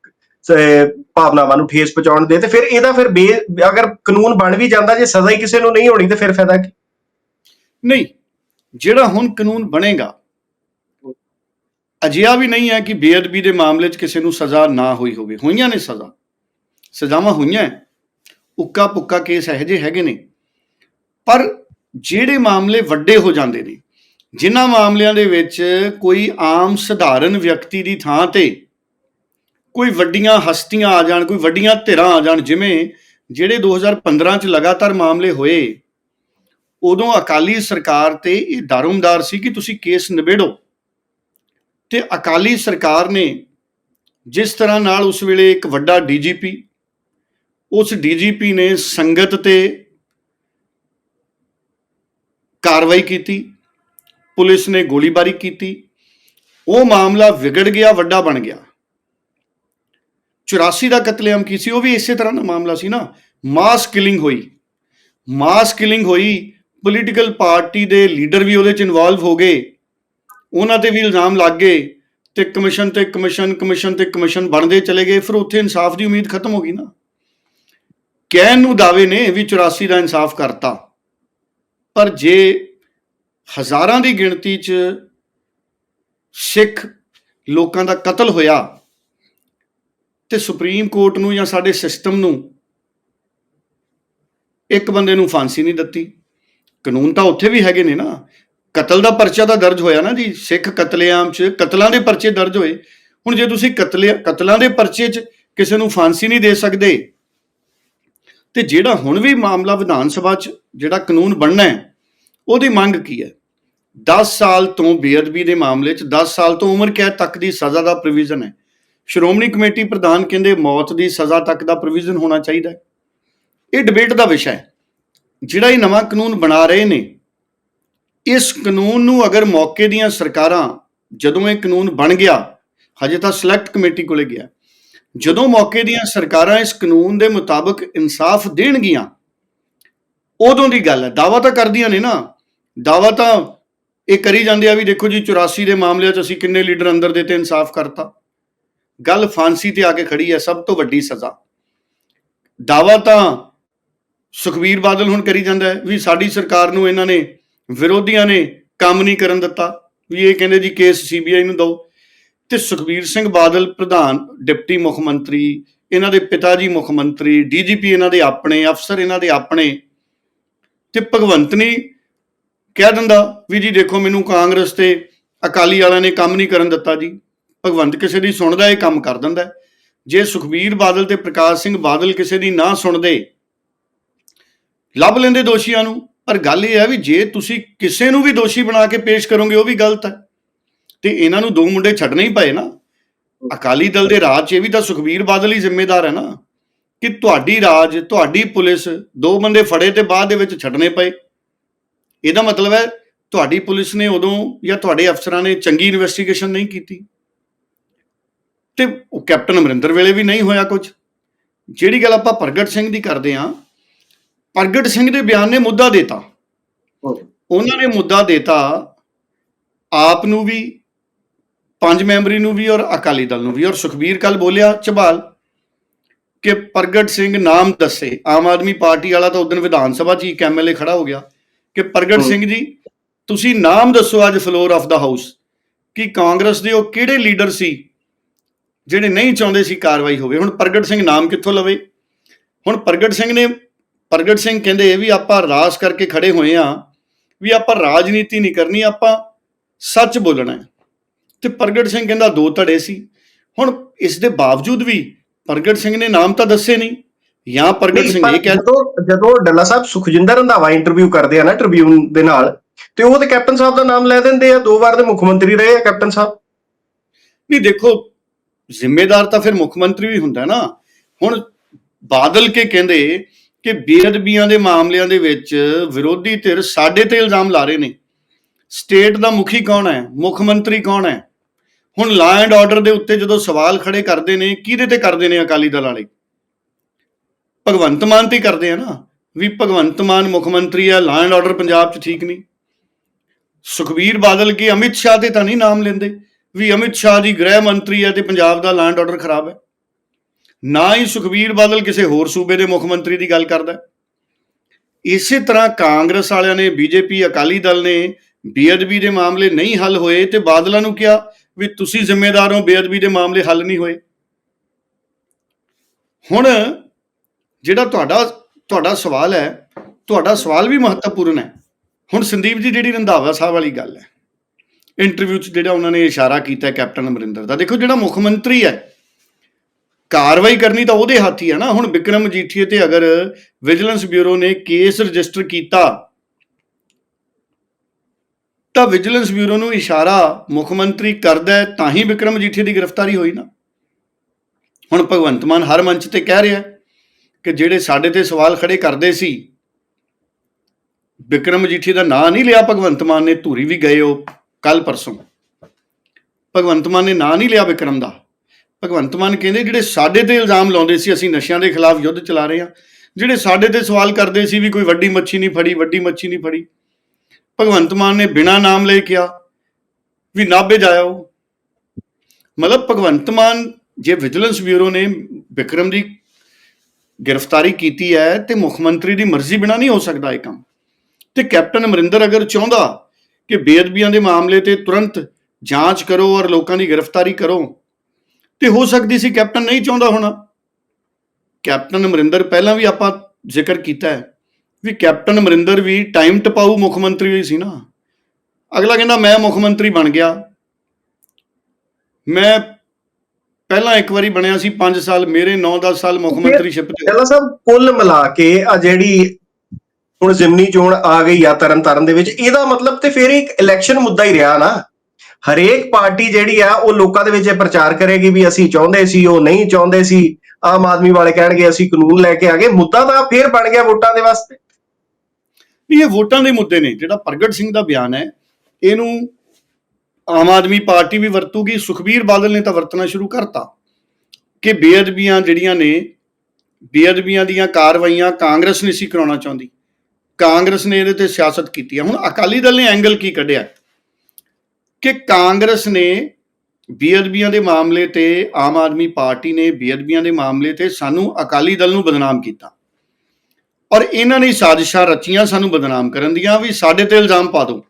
ਭਾਵਨਾਵਾਂ ਨੂੰ ਠੇਸ ਪਹੁੰਚਾਉਣ ਦੇ ਤੇ ਫਿਰ ਇਹਦਾ ਫਿਰ ਬੇ ਅਗਰ ਕਾਨੂੰਨ ਬਣ ਵੀ ਜਾਂਦਾ ਜੇ ਸਜ਼ਾ ਹੀ ਕਿਸੇ ਨੂੰ ਨਹੀਂ ਹੋਣੀ ਤੇ ਫਿਰ ਫਾਇਦਾ ਕੀ? ਨਹੀਂ ਜਿਹੜਾ ਹੁਣ ਕਾਨੂੰਨ ਬਣੇਗਾ ਅਜਿਹਾ ਵੀ ਨਹੀਂ ਹੈ ਕਿ ਬੇਅਦਬੀ ਦੇ ਮਾਮਲੇ 'ਚ ਕਿਸੇ ਨੂੰ ਸਜ਼ਾ ਨਾ ਹੋਈ ਹੋਵੇ। ਹੋਈਆਂ ਨੇ ਸਜ਼ਾ। ਸਜ਼ਾਵਾਂ ਹੋਈਆਂ। ਉੱਕਾ ਪੁੱਕਾ ਕੇਸ ਇਹੋ ਜਿਹੇ ਹੈਗੇ ਨੇ। ਪਰ ਜਿਹੜੇ ਮਾਮਲੇ ਵੱਡੇ ਹੋ ਜਾਂਦੇ ਨੇ, ਜਿਨ੍ਹਾਂ ਮਾਮਲਿਆਂ ਦੇ ਵਿੱਚ ਕੋਈ ਆਮ ਸਧਾਰਨ ਵਿਅਕਤੀ ਦੀ ਥਾਂ ਤੇ ਕੋਈ ਵੱਡੀਆਂ ਹਸਤੀਆਂ ਆ ਜਾਣ, ਕੋਈ ਵੱਡੀਆਂ ਧਿਰਾਂ ਆ ਜਾਣ, ਜਿਵੇਂ ਜਿਹੜੇ 2015 ਚ ਲਗਾਤਾਰ ਮਾਮਲੇ ਹੋਏ, ਉਦੋਂ ਅਕਾਲੀ ਸਰਕਾਰ ਤੇ ਇਹ ਦਾਰੂਮਦਾਰ ਸੀ ਕਿ ਤੁਸੀਂ ਕੇਸ ਨਿਬੇੜੋ। ਤੇ ਅਕਾਲੀ ਸਰਕਾਰ ਨੇ ਜਿਸ ਤਰ੍ਹਾਂ ਨਾਲ ਉਸ ਵੇਲੇ ਇੱਕ ਵੱਡਾ ਡੀਜੀਪੀ ਉਸ ਡੀਜੀਪੀ ਨੇ ਸੰਗਤ ਤੇ ਕਾਰਵਾਈ ਕੀਤੀ, ਪੁਲਿਸ ਨੇ ਗੋਲੀਬਾਰੀ ਕੀਤੀ, ਉਹ ਮਾਮਲਾ ਵਿਗੜ ਗਿਆ, ਵੱਡਾ ਬਣ ਗਿਆ। 84 ਦਾ ਕਤਲੇਆਮ ਕੀ ਸੀ? ਉਹ ਵੀ ਇਸੇ ਤਰ੍ਹਾਂ ਦਾ ਮਾਮਲਾ ਸੀ ਨਾ। ਮਾਸ ਕਿਲਿੰਗ ਹੋਈ। ਮਾਸ ਕਿਲਿੰਗ ਹੋਈ ਪੋਲੀਟੀਕਲ ਪਾਰਟੀ ਦੇ ਲੀਡਰ ਵੀ ਉਹਦੇ ਚ ਇਨਵੋਲਵ ਹੋ ਗਏ। ਉਹਨਾਂ ਤੇ ਵੀ ਇਲਜ਼ਾਮ ਲੱਗ ਗਏ ਤੇ ਕਮਿਸ਼ਨ ਤੇ ਕਮਿਸ਼ਨ ਕਮਿਸ਼ਨ ਤੇ ਕਮਿਸ਼ਨ ਬਣਦੇ ਚਲੇ ਗਏ। ਫਿਰ ਉੱਥੇ ਇਨਸਾਫ ਦੀ ਉਮੀਦ ਖਤਮ ਹੋ ਗਈ ਨਾ। ਕਹਿਣ ਨੂੰ ਦਾਅਵੇ ਨੇ ਵੀ 84 ਦਾ ਇਨਸਾਫ ਕਰਤਾ। ਪਰ ਜੇ ਹਜ਼ਾਰਾਂ ਦੀ ਗਿਣਤੀ 'ਚ ਸਿੱਖ ਲੋਕਾਂ ਦਾ ਕਤਲ ਹੋਇਆ ਤੇ ਸੁਪਰੀਮ ਕੋਰਟ ਨੂੰ ਜਾਂ ਸਾਡੇ ਸਿਸਟਮ ਨੂੰ ਇੱਕ ਬੰਦੇ ਨੂੰ ਫਾਂਸੀ ਨਹੀਂ ਦਿੱਤੀ, ਕਾਨੂੰਨ ਤਾਂ ਉੱਥੇ ਵੀ ਹੈਗੇ ਨੇ ਨਾ। ਕਤਲ ਦਾ ਪਰਚਾ ਤਾਂ ਦਰਜ ਹੋਇਆ ਨਾ ਜੀ, ਸਿੱਖ ਕਤਲੇਆਮ 'ਚ ਕਤਲਾਂ ਦੇ ਪਰਚੇ ਦਰਜ ਹੋਏ। ਹੁਣ ਜੇ ਤੁਸੀਂ ਕਤਲੇ ਕਤਲਾਂ ਦੇ ਪਰਚੇ 'ਚ ਕਿਸੇ ਨੂੰ ਫਾਂਸੀ ਨਹੀਂ ਦੇ ਸਕਦੇ ਤੇ ਜਿਹੜਾ ਹੁਣ ਵੀ ਮਾਮਲਾ ਵਿਧਾਨ ਸਭਾ 'ਚ ਜਿਹੜਾ ਕਾਨੂੰਨ ਬਣਨਾ ਹੈ, ਉਹਦੀ ਮੰਗ ਕੀ ਹੈ? 10 ਸਾਲ ਤੋਂ ਬੇਅਦਬੀ ਦੇ ਮਾਮਲੇ 'ਚ 10 ਸਾਲ ਤੋਂ ਉਮਰ ਕੈਦ ਤੱਕ ਦੀ ਸਜ਼ਾ ਦਾ ਪ੍ਰੋਵੀਜ਼ਨ ਹੈ। ਸ਼੍ਰੋਮਣੀ ਕਮੇਟੀ ਪ੍ਰਧਾਨ ਕਹਿੰਦੇ ਮੌਤ ਦੀ ਸਜ਼ਾ ਤੱਕ ਦਾ ਪ੍ਰੋਵੀਜ਼ਨ ਹੋਣਾ ਚਾਹੀਦਾ ਹੈ। ਇਹ ਡਿਬੇਟ ਦਾ ਵਿਸ਼ਾ ਹੈ। ਜਿਹੜਾ ਇਹ ਨਵਾਂ ਕਾਨੂੰਨ ਬਣਾ ਰਹੇ ਨੇ, ਇਸ ਕਾਨੂੰਨ ਨੂੰ ਅਗਰ ਮੌਕੇ ਦੀਆਂ ਸਰਕਾਰਾਂ ਜਦੋਂ ਇਹ ਕਾਨੂੰਨ ਬਣ ਗਿਆ, ਹਜੇ ਤਾਂ ਸਿਲੈਕਟ ਕਮੇਟੀ ਕੋਲੇ ਗਿਆ। ਜਦੋਂ ਮੌਕੇ ਦੀਆਂ ਸਰਕਾਰਾਂ ਇਸ ਕਾਨੂੰਨ ਦੇ ਮੁਤਾਬਕ ਇਨਸਾਫ ਦੇਣਗੀਆਂ, ਉਦੋਂ ਦੀ ਗੱਲ ਹੈ। ਦਾਵਾ ਤਾਂ ਕਰਦੀਆਂ ਨੇ ਨਾ। ਦਾਵਾ ਤਾਂ ਇਹ ਕਰੀ ਜਾਂਦੇ ਆ ਵੀ ਦੇਖੋ ਜੀ 84 ਦੇ ਮਾਮਲਿਆਂ 'ਚ ਅਸੀਂ ਕਿੰਨੇ ਲੀਡਰ ਅੰਦਰ ਦੇ ਤੇ ਇਨਸਾਫ ਕਰਤਾ। ਗੱਲ ਫਾਂਸੀ ਤੇ ਆ ਕੇ ਖੜੀ ਹੈ, ਸਭ ਤੋਂ ਵੱਡੀ ਸਜ਼ਾ। ਦਾਵਾ ਤਾਂ ਸੁਖਬੀਰ ਬਾਦਲ ਹੁਣ ਕਰੀ ਜਾਂਦਾ ਹੈ ਵੀ ਸਾਡੀ ਸਰਕਾਰ ਨੂੰ ਇਹਨਾਂ ਨੇ ਵਿਰੋਧੀਆਂ ਨੇ ਕੰਮ ਨਹੀਂ ਕਰਨ ਦਿੱਤਾ, ਵੀ ਇਹ ਕਹਿੰਦੇ ਜੀ ਕੇਸ ਸੀਬੀਆਈ ਨੂੰ ਦਿਓ। ਤੇ ਸੁਖਬੀਰ ਸਿੰਘ ਬਾਦਲ ਪ੍ਰਧਾਨ, ਡਿਪਟੀ ਮੁੱਖ ਮੰਤਰੀ, ਇਹਨਾਂ ਦੇ ਪਿਤਾ ਜੀ ਮੁੱਖ ਮੰਤਰੀ, ਡੀਜੀਪੀ ਇਹਨਾਂ ਦੇ ਆਪਣੇ, ਅਫਸਰ ਇਹਨਾਂ ਦੇ ਆਪਣੇ ਤੇ ਭਗਵੰਤ ਨੇ ਕਹਿ ਦਿੰਦਾ ਵੀ ਜੀ ਦੇਖੋ ਮੈਨੂੰ ਕਾਂਗਰਸ ਤੇ ਅਕਾਲੀ ਵਾਲਿਆਂ ਨੇ ਕੰਮ ਨਹੀਂ ਕਰਨ ਦਿੱਤਾ ਜੀ। ਭਗਵੰਤ ਕਿਸੇ ਦੀ ਸੁਣਦਾ, ਇਹ ਕੰਮ ਕਰ ਦਿੰਦਾ। ਜੇ ਸੁਖਬੀਰ ਬਾਦਲ ਤੇ ਪ੍ਰਕਾਸ਼ ਸਿੰਘ ਬਾਦਲ ਕਿਸੇ ਦੀ ਨਾ ਸੁਣਦੇ, ਲੱਭ ਲੈਂਦੇ ਦੋਸ਼ੀਆਂ ਨੂੰ। ਪਰ ਗੱਲ ਇਹ ਹੈ ਵੀ ਜੇ ਤੁਸੀਂ ਕਿਸੇ ਨੂੰ ਵੀ ਦੋਸ਼ੀ ਬਣਾ ਕੇ ਪੇਸ਼ ਕਰੋਗੇ, ਉਹ ਵੀ ਗਲਤ ਹੈ। ਤੇ ਇਹਨਾਂ ਨੂੰ ਦੋ ਮੁੰਡੇ ਛੱਡਣੇ ਹੀ ਪਏ ਨਾ। ਅਕਾਲੀ ਦਲ ਦੇ ਰਾਜ 'ਚ ਇਹ ਵੀ ਤਾਂ ਸੁਖਬੀਰ ਬਾਦਲ ਹੀ ਜ਼ਿੰਮੇਦਾਰ ਹੈ ਨਾ ਕਿ ਤੁਹਾਡੀ ਰਾਜ ਤੁਹਾਡੀ ਪੁਲਿਸ ਦੋ ਬੰਦੇ ਫੜੇ ਤੇ ਬਾਅਦ ਦੇ ਵਿੱਚ ਛੱਡਣੇ ਪਏ। ਇਹਦਾ ਮਤਲਬ ਹੈ ਤੁਹਾਡੀ ਪੁਲਿਸ ਨੇ ਉਦੋਂ ਜਾਂ ਤੁਹਾਡੇ ਅਫਸਰਾਂ ਨੇ ਚੰਗੀ ਇਨਵੈਸਟੀਗੇਸ਼ਨ ਨਹੀਂ ਕੀਤੀ। ਤੇ ਉਹ ਕੈਪਟਨ ਅਮਰਿੰਦਰ ਵੇਲੇ ਵੀ ਨਹੀਂ ਹੋਇਆ ਕੁਝ। ਜਿਹੜੀ ਗੱਲ ਆਪਾਂ ਪ੍ਰਗਟ ਸਿੰਘ ਦੀ ਕਰਦੇ ਆਂ ਪ੍ਰਗਟ ਸਿੰਘ ਦੇ ਬਿਆਨ ਨੇ ਮੁੱਦਾ ਦੇਤਾ। ਉਹਨਾਂ ਨੇ ਮੁੱਦਾ ਦੇਤਾ ਆਪ ਨੂੰ ਵੀ ਪੰਜ ਮੈਂਬਰੀ ਨੂੰ ਵੀ ਔਰ ਅਕਾਲੀ ਦਲ ਨੂੰ ਵੀ। ਔਰ ਸੁਖਬੀਰ ਕੱਲ ਬੋਲਿਆ ਝਬਾਲ ਕਿ ਪ੍ਰਗਟ ਸਿੰਘ ਨਾਮ ਦੱਸੇ। ਆਮ ਆਦਮੀ ਪਾਰਟੀ ਵਾਲਾ ਤਾਂ ਉਦੋਂ ਵਿਧਾਨ ਸਭਾ 'ਚ ਹੀ ਇੱਕ ਐਮਐਲਏ ਖੜਾ ਹੋ ਗਿਆ। ਕਿ ਪ੍ਰਗਟ। ਸਿੰਘ ਜੀ ਤੁਸੀਂ ਨਾਮ ਦੱਸੋ ਅੱਜ ਫਲੋਰ ਆਫ ਦਾ ਹਾਊਸ ਕਿ ਕਾਂਗਰਸ ਦੇ ਉਹ ਕਿਹੜੇ ਲੀਡਰ ਸੀ ਜਿਹੜੇ ਨਹੀਂ ਚਾਹੁੰਦੇ ਸੀ ਕਾਰਵਾਈ ਹੋਵੇ। ਹੁਣ ਪ੍ਰਗਟ ਸਿੰਘ ਨਾਮ ਕਿੱਥੋਂ ਲਵੇ? ਹੁਣ ਪ੍ਰਗਟ ਸਿੰਘ ਨੇ ਪ੍ਰਗਟ ਸਿੰਘ ਕਹਿੰਦੇ ਇਹ ਵੀ ਆਪਾਂ ਰਾਸ ਕਰਕੇ ਖੜੇ ਹੋਏ ਆ ਵੀ ਆਪਾਂ ਰਾਜਨੀਤੀ ਨਹੀਂ ਕਰਨੀ ਆਪਾਂ ਸੱਚ ਬੋਲਣਾ ਹੈ। ਤੇ ਪ੍ਰਗਟ ਸਿੰਘ ਕਹਿੰਦਾ ਦੋ ਧੜੇ ਸੀ। ਹੁਣ ਇਸ ਦੇ ਬਾਵਜੂਦ ਵੀ ਪ੍ਰਗਟ ਸਿੰਘ ਨੇ ਨਾਮ ਤਾਂ ਦੱਸੇ ਨਹੀਂ ਜਾਂ ਪ੍ਰਗਟ ਸਿੰਘ ਇਹ ਕਹਿ ਜਦੋਂ ਜਦੋਂ ਡੱਲਾ ਸਾਹਿਬ ਸੁਖਜਿੰਦਰ ਰੰਧਾਵਾ ਇੰਟਰਵਿਊ ਕਰਦੇ ਆ ਨਾ ਟ੍ਰਿਬਿਊਨ ਦੇ ਨਾਲ ਤੇ ਉਹ ਤੇ ਕੈਪਟਨ ਸਾਹਿਬ ਦਾ ਨਾਮ ਲੈ ਦਿੰਦੇ ਆ ਦੋ ਵਾਰ ਦੇ ਮੁੱਖ ਮੰਤਰੀ ਰਹੇ ਆ ਕੈਪਟਨ ਸਾਹਿਬ। ਨਹੀਂ ਦੇਖੋ ਜ਼ਿੰਮੇਦਾਰ ਤਾਂ ਫਿਰ ਮੁੱਖ ਮੰਤਰੀ ਵੀ ਹੁੰਦਾ ਨਾ। ਹੁਣ ਬਾਦਲ ਕੇ ਕਹਿੰਦੇ ਕਿ ਬੇਅਦਬੀਆਂ ਦੇ ਮਾਮਲਿਆਂ ਦੇ ਵਿੱਚ ਵਿਰੋਧੀ ਧਿਰ ਸਾਡੇ ਤੇ ਇਲਜ਼ਾਮ ਲਾ ਰਹੇ ਨੇ। ਸਟੇਟ ਦਾ ਮੁਖੀ ਕੌਣ ਹੈ? ਮੁੱਖ ਮੰਤਰੀ ਕੌਣ ਹੈ? ਹੁਣ ਲਾ ਐਂਡ ਆਰਡਰ ਦੇ ਉੱਤੇ ਜਦੋਂ ਸਵਾਲ ਖੜੇ ਕਰਦੇ ਨੇ, ਕਿਹਦੇ ਤੇ ਕਰਦੇ ਨੇ ਅਕਾਲੀ ਦਲ ਵਾਲੇ? ਭਗਵੰਤ ਮਾਨ ਤੇ ਕਰਦੇ ਆ ਨਾ। ਵੀ ਭਗਵੰਤ ਮਾਨ ਮੁੱਖ ਮੰਤਰੀ ਆ ਲਾ ਐਂਡ ਆਰਡਰ ਪੰਜਾਬ 'ਚ ਠੀਕ ਨਹੀਂ। ਸੁਖਬੀਰ ਬਾਦਲ ਕੀ ਅਮਿਤ ਸ਼ਾਹ ਤੇ ਤਾਂ ਨਹੀਂ ਨਾਮ ਲੈਂਦੇ? ਵੀ ਅਮਿਤ ਸ਼ਾਹ ਜੀ ਗ੍ਰਹਿ ਮੰਤਰੀ ਹੈ ਤੇ ਪੰਜਾਬ ਦਾ ਲੈਂਡ ਆਰਡਰ ਖਰਾਬ ਹੈ। ਨਾ ਹੀ ਸੁਖਬੀਰ ਬਾਦਲ ਕਿਸੇ ਹੋਰ ਸੂਬੇ ਦੇ ਮੁੱਖ ਮੰਤਰੀ ਦੀ ਗੱਲ ਕਰਦਾ। ਇਸੇ ਤਰ੍ਹਾਂ ਕਾਂਗਰਸ ਵਾਲਿਆਂ ਨੇ, ਬੀਜੇਪੀ, ਅਕਾਲੀ ਦਲ ਨੇ ਬੇਅਦਬੀ ਦੇ ਮਾਮਲੇ ਨਹੀਂ ਹੱਲ ਹੋਏ ਤੇ ਬਾਦਲਾਂ ਨੂੰ ਕਿਹਾ ਵੀ ਤੁਸੀਂ ਜ਼ਿੰਮੇਦਾਰ ਹੋ, ਬੇਅਦਬੀ ਦੇ ਮਾਮਲੇ ਹੱਲ ਨਹੀਂ ਹੋਏ। ਹੁਣ ਜਿਹੜਾ ਤੁਹਾਡਾ ਤੁਹਾਡਾ ਸਵਾਲ ਹੈ, ਤੁਹਾਡਾ ਸਵਾਲ ਵੀ ਮਹੱਤਵਪੂਰਨ ਹੈ। ਹੁਣ ਸੰਦੀਪ ਜੀ, ਜਿਹੜੀ ਰੰਧਾਵਾ ਸਾਹਿਬ ਵਾਲੀ ਗੱਲ ਹੈ ਇੰਟਰਵਿਊ 'ਚ ਜਿਹੜਾ ਉਹਨਾਂ ਨੇ ਇਸ਼ਾਰਾ ਕੀਤਾ ਕੈਪਟਨ ਅਮਰਿੰਦਰ ਦਾ, ਦੇਖੋ ਜਿਹੜਾ ਮੁੱਖ ਮੰਤਰੀ ਹੈ, ਕਾਰਵਾਈ ਕਰਨੀ ਤਾਂ ਉਹਦੇ ਹੱਥ ਹੀ ਹੈ ਨਾ। ਹੁਣ ਵਿਕਰਮ ਮਜੀਠੀਏ ਤੇ ਅਗਰ ਵਿਜੀਲੈਂਸ ਬਿਊਰੋ ਨੇ ਕੇਸ ਰਜਿਸਟਰ ਕੀਤਾ ਤਾਂ ਵਿਜੀਲੈਂਸ ਬਿਊਰੋ ਨੂੰ ਇਸ਼ਾਰਾ ਮੁੱਖ ਮੰਤਰੀ ਕਰਦਾ ਹੈ, ਤਾਂ ਹੀ ਵਿਕਰਮ ਮਜੀਠੀਏ ਦੀ ਗ੍ਰਿਫਤਾਰੀ ਹੋਈ ਨਾ। ਹੁਣ ਭਗਵੰਤ ਮਾਨ ਹਰ ਮੰਚ ਤੇ ਕਹਿ ਰਿਹਾ ਕਿ ਜਿਹੜੇ ਸਾਡੇ ਤੇ ਸਵਾਲ ਖੜੇ ਕਰਦੇ ਸੀ, ਵਿਕਰਮ ਮਜੀਠੀਏ ਦਾ ਨਾਂ ਨਹੀਂ ਲਿਆ ਭਗਵੰਤ ਮਾਨ ਨੇ, ਧੂਰੀ ਵੀ ਗਏ ਉਹ ਕੱਲ ਪਰਸੋਂ। ਭਗਵੰਤ ਮਾਨ ਨੇ ਨਾਂ ਨਹੀਂ ਲਿਆ ਵਿਕਰਮ ਦਾ। ਭਗਵੰਤ ਮਾਨ ਕਹਿੰਦੇ, ਜਿਹੜੇ ਸਾਡੇ ਤੇ ਇਲਜ਼ਾਮ ਲਾਉਂਦੇ ਸੀ, ਅਸੀਂ ਨਸ਼ਿਆਂ ਦੇ ਖਿਲਾਫ ਯੁੱਧ ਚਲਾ ਰਹੇ ਹਾਂ। ਜਿਹੜੇ ਸਾਡੇ ਤੇ ਸਵਾਲ ਕਰਦੇ ਸੀ ਵੀ ਕੋਈ ਵੱਡੀ ਮੱਛੀ ਨਹੀਂ ਫੜੀ, ਵੱਡੀ ਮੱਛੀ ਨਹੀਂ ਫੜੀ ਭਗਵੰਤ ਮਾਨ ਨੇ ਬਿਨਾ ਨਾਮ ਲਏ ਕਿਹਾ ਵੀ ਨਾਭੇ ਜਾਇਓ। ਮਤਲਬ ਭਗਵੰਤ ਮਾਨ ਜੇ ਵਿਜੀਲੈਂਸ ਬਿਊਰੋ ਨੇ ਵਿਕਰਮ ਦੀ ਗ੍ਰਿਫਤਾਰੀ ਕੀਤੀ ਹੈ ਤੇ ਮੁੱਖ ਮੰਤਰੀ ਦੀ ਮਰਜ਼ੀ ਬਿਨਾ ਨਹੀਂ ਹੋ ਸਕਦਾ ਇਹ ਕੰਮ। ਤੇ ਕੈਪਟਨ ਅਮਰਿੰਦਰ ਅਗਰ ਚਾਹੁੰਦਾ ਕਿ ਬੇਅਦਬੀਆਂ ਦੇ ਮਾਮਲੇ ਤੇ ਤੁਰੰਤ ਜਾਂਚ ਕਰੋ ਔਰ ਲੋਕਾਂ ਦੀ ਗ੍ਰਿਫਤਾਰੀ ਕਰੋ, ਤੇ ਹੋ ਸਕਦੀ ਸੀ ਕੈਪਟਨ ਨਹੀਂ ਚਾਹੁੰਦਾ ਹੋਣਾ। ਕੈਪਟਨ ਅਮਰਿੰਦਰ ਪਹਿਲਾਂ ਵੀ ਆਪਾਂ ਜ਼ਿਕਰ ਕੀਤਾ ਹੈ। ਵੀ ਕੈਪਟਨ ਅਮਰਿੰਦਰ ਵੀ ਟਾਈਮ ਟਪਾਊ ਮੁੱਖ ਮੰਤਰੀ ਹੋਈ ਸੀ ਨਾ। ਅਗਲਾ ਕਹਿੰਦਾ ਮੈਂ ਮੁੱਖ ਮੰਤਰੀ ਬਣ ਗਿਆ। ਮੈਂ ਪਹਿਲਾਂ ਇੱਕ ਵਾਰੀ ਬਣਿਆ ਸੀ 5 ਸਾਲ ਮੇਰੇ 9-10 ਸਾਲ ਮੁੱਖ ਮੰਤਰੀਸ਼ਿਪ ਤੇ ਡੱਲਾ ਸਾਹਿਬ ਕੁੱਲ ਮਿਲਾ ਕੇ ਆ ਜਿਹੜੀ ਹੁਣ ਜ਼ਿਮਨੀ ਚੋਣ ਆ ਗਈ ਆ ਤਰਨ ਤਾਰਨ ਦੇ ਵਿੱਚ ਇਹਦਾ ਮਤਲਬ ਤੇ ਫਿਰ ਇੱਕ ਇਲੈਕਸ਼ਨ ਮੁੱਦਾ ਹੀ ਰਿਹਾ ਨਾ। ਹਰੇਕ ਪਾਰਟੀ ਜਿਹੜੀ ਆ ਉਹ ਲੋਕਾਂ ਦੇ ਵਿੱਚ ਇਹ ਪ੍ਰਚਾਰ ਕਰੇਗੀ ਵੀ ਅਸੀਂ ਚਾਹੁੰਦੇ ਸੀ ਉਹ ਨਹੀਂ ਚਾਹੁੰਦੇ ਸੀ। ਆਮ ਆਦਮੀ ਵਾਲੇ ਕਹਿਣਗੇ ਅਸੀਂ ਕਾਨੂੰਨ ਲੈ ਕੇ ਆ ਗਏ। ਮੁੱਦਾ ਤਾਂ ਫਿਰ ਬਣ ਗਿਆ ਵੋਟਾਂ ਦੇ ਵਾਸਤੇ। ਵੀ ਇਹ ਵੋਟਾਂ ਦੇ ਮੁੱਦੇ ਨੇ, ਜਿਹੜਾ ਪ੍ਰਗਟ ਸਿੰਘ ਦਾ ਬਿਆਨ ਹੈ, ਇਹਨੂੰ ਆਮ ਆਦਮੀ ਪਾਰਟੀ ਵੀ ਵਰਤੂਗੀ, ਸੁਖਬੀਰ ਬਾਦਲ ਨੇ ਤਾਂ ਵਰਤਣਾ ਸ਼ੁਰੂ ਕਰਤਾ ਕਿ ਬੇਅਦਬੀਆਂ ਜਿਹੜੀਆਂ ਨੇ, ਬੇਅਦਬੀਆਂ ਦੀਆਂ ਕਾਰਵਾਈਆਂ ਕਾਂਗਰਸ ਨੇ ਸੀ ਕਰਾਉਣਾ ਚਾਹੁੰਦੀ। ਕਾਂਗਰਸ ਨੇ ਇਹਦੇ ਤੇ ਸਿਆਸਤ ਕੀਤੀ ਹੈ ਹੁਣ ਅਕਾਲੀ ਦਲ ਨੇ ਐਂਗਲ ਕੀ ਕੱਢਿਆ? ਕਿ ਕਾਂਗਰਸ ਨੇ ਬੇਅਦਬੀਆਂ ਦੇ ਮਾਮਲੇ ਤੇ ਆਮ ਆਦਮੀ ਪਾਰਟੀ ਨੇ ਬੇਅਦਬੀਆਂ ਦੇ ਮਾਮਲੇ ਤੇ ਸਾਨੂੰ ਅਕਾਲੀ ਦਲ ਨੂੰ ਬਦਨਾਮ ਕੀਤਾ। ਔਰ ਇਹਨਾਂ ਨੇ ਸਾਜ਼ਿਸ਼ਾਂ ਰਚੀਆਂ ਸਾਨੂੰ ਬਦਨਾਮ ਕਰਨ ਦੀਆਂ ਵੀ ਸਾਡੇ ਤੇ ਇਲਜ਼ਾਮ ਪਾ ਦਿਓ।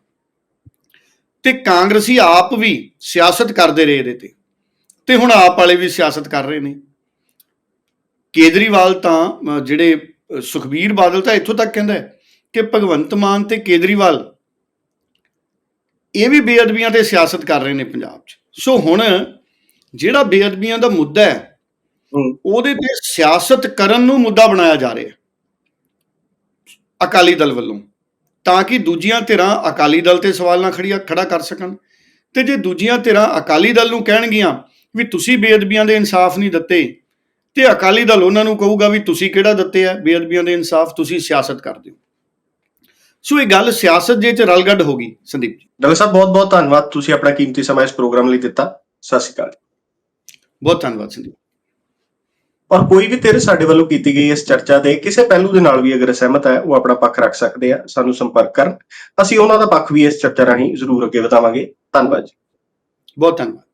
ਤੇ ਕਾਂਗਰਸੀ ਆਪ ਵੀ ਸਿਆਸਤ ਕਰਦੇ ਰਹੇ ਇਹਦੇ ਤੇ। ਤੇ ਹੁਣ ਆਪ ਵਾਲੇ ਵੀ ਸਿਆਸਤ ਕਰ ਰਹੇ ਨੇ। ਕੇਜਰੀਵਾਲ ਤਾਂ ਜਿਹੜੇ ਸੁਖਬੀਰ ਬਾਦਲ ਤਾਂ ਇੱਥੋਂ ਤੱਕ ਕਹਿੰਦਾ ਕਿ ਭਗਵੰਤ ਮਾਨ ਤੇ ਕੇਜਰੀਵਾਲ ਇਹ ਵੀ ਬੇਅਦਬੀਆਂ ਤੇ ਸਿਆਸਤ ਕਰ ਰਹੇ ਨੇ ਪੰਜਾਬ 'ਚ। ਸੋ ਹੁਣ ਜਿਹੜਾ ਬੇਅਦਬੀਆਂ ਦਾ ਮੁੱਦਾ ਹੈ ਹੂੰ। ਉਹਦੇ ਤੇ ਸਿਆਸਤ ਕਰਨ ਨੂੰ ਮੁੱਦਾ ਬਣਾਇਆ ਜਾ ਰਿਹਾ। ਹੈ ਅਕਾਲੀ ਦਲ ਵੱਲੋਂ ਤਾਂ ਕਿ ਦੂਜੀਆਂ ਧਿਰਾਂ ਅਕਾਲੀ ਦਲ ਤੇ ਸਵਾਲ ਨਾ ਖੜੀਆਂ ਖੜਾ ਕਰ ਸਕਣ। ਤੇ ਜੇ ਦੂਜੀਆਂ ਧਿਰਾਂ ਅਕਾਲੀ ਦਲ ਨੂੰ ਕਹਿਣਗੀਆਂ ਵੀ ਤੁਸੀਂ ਬੇਅਦਬੀਆਂ ਦੇ ਇਨਸਾਫ ਨਹੀਂ ਦਿੱਤੇ ਤੇ ਅਕਾਲੀ ਦਲ ਉਹਨਾਂ ਨੂੰ ਕਹੂਗਾ ਵੀ ਤੁਸੀਂ ਕਿਹੜਾ ਦਿੱਤੇ ਆ? ਬੇਅਦਬੀਆਂ ਦੇ ਇਨਸਾਫ ਤੁਸੀਂ ਸਿਆਸਤ ਕਰਦੇ ਹੋ ਸੋ ਇਹ ਗੱਲ ਸਿਆਸਤ ਜੇ ਚ ਰਲਗੱਡ ਹੋ ਗਈ ਸੰਦੀਪ ਜੀ। ਡੱਲਾ ਸਾਹਿਬ ਬਹੁਤ ਬਹੁਤ ਧੰਨਵਾਦ। ਤੁਸੀਂ ਆਪਣਾ ਕੀਮਤੀ ਸਮਾਂ ਇਸ ਪ੍ਰੋਗਰਾਮ ਲਈ ਦਿੱਤਾ। ਸਤਿ ਸ਼੍ਰੀ ਅਕਾਲ ਬਹੁਤ ਧੰਨਵਾਦ ਸੰਦੀਪ ਔਰ ਕੋਈ ਵੀ ਤੇਰੇ ਸਾਡੇ ਵੱਲੋਂ ਕੀਤੀ ਗਈ ਇਸ ਚਰਚਾ ਦੇ ਕਿਸੇ ਪਹਿਲੂ ਦੇ ਨਾਲ ਵੀ ਅਗਰ ਸਹਿਮਤ ਹੈ, ਉਹ ਆਪਣਾ ਪੱਖ ਰੱਖ ਸਕਦੇ ਆ। ਸਾਨੂੰ ਸੰਪਰਕ ਕਰਨ। ਅਸੀਂ ਉਹਨਾਂ ਦਾ ਪੱਖ ਵੀ ਇਸ ਚਰਚਾ ਰਾਹੀਂ ਜ਼ਰੂਰ ਅੱਗੇ ਵਧਾਵਾਂਗੇ। ਧੰਨਵਾਦ ਜੀ। ਬਹੁਤ ਧੰਨਵਾਦ।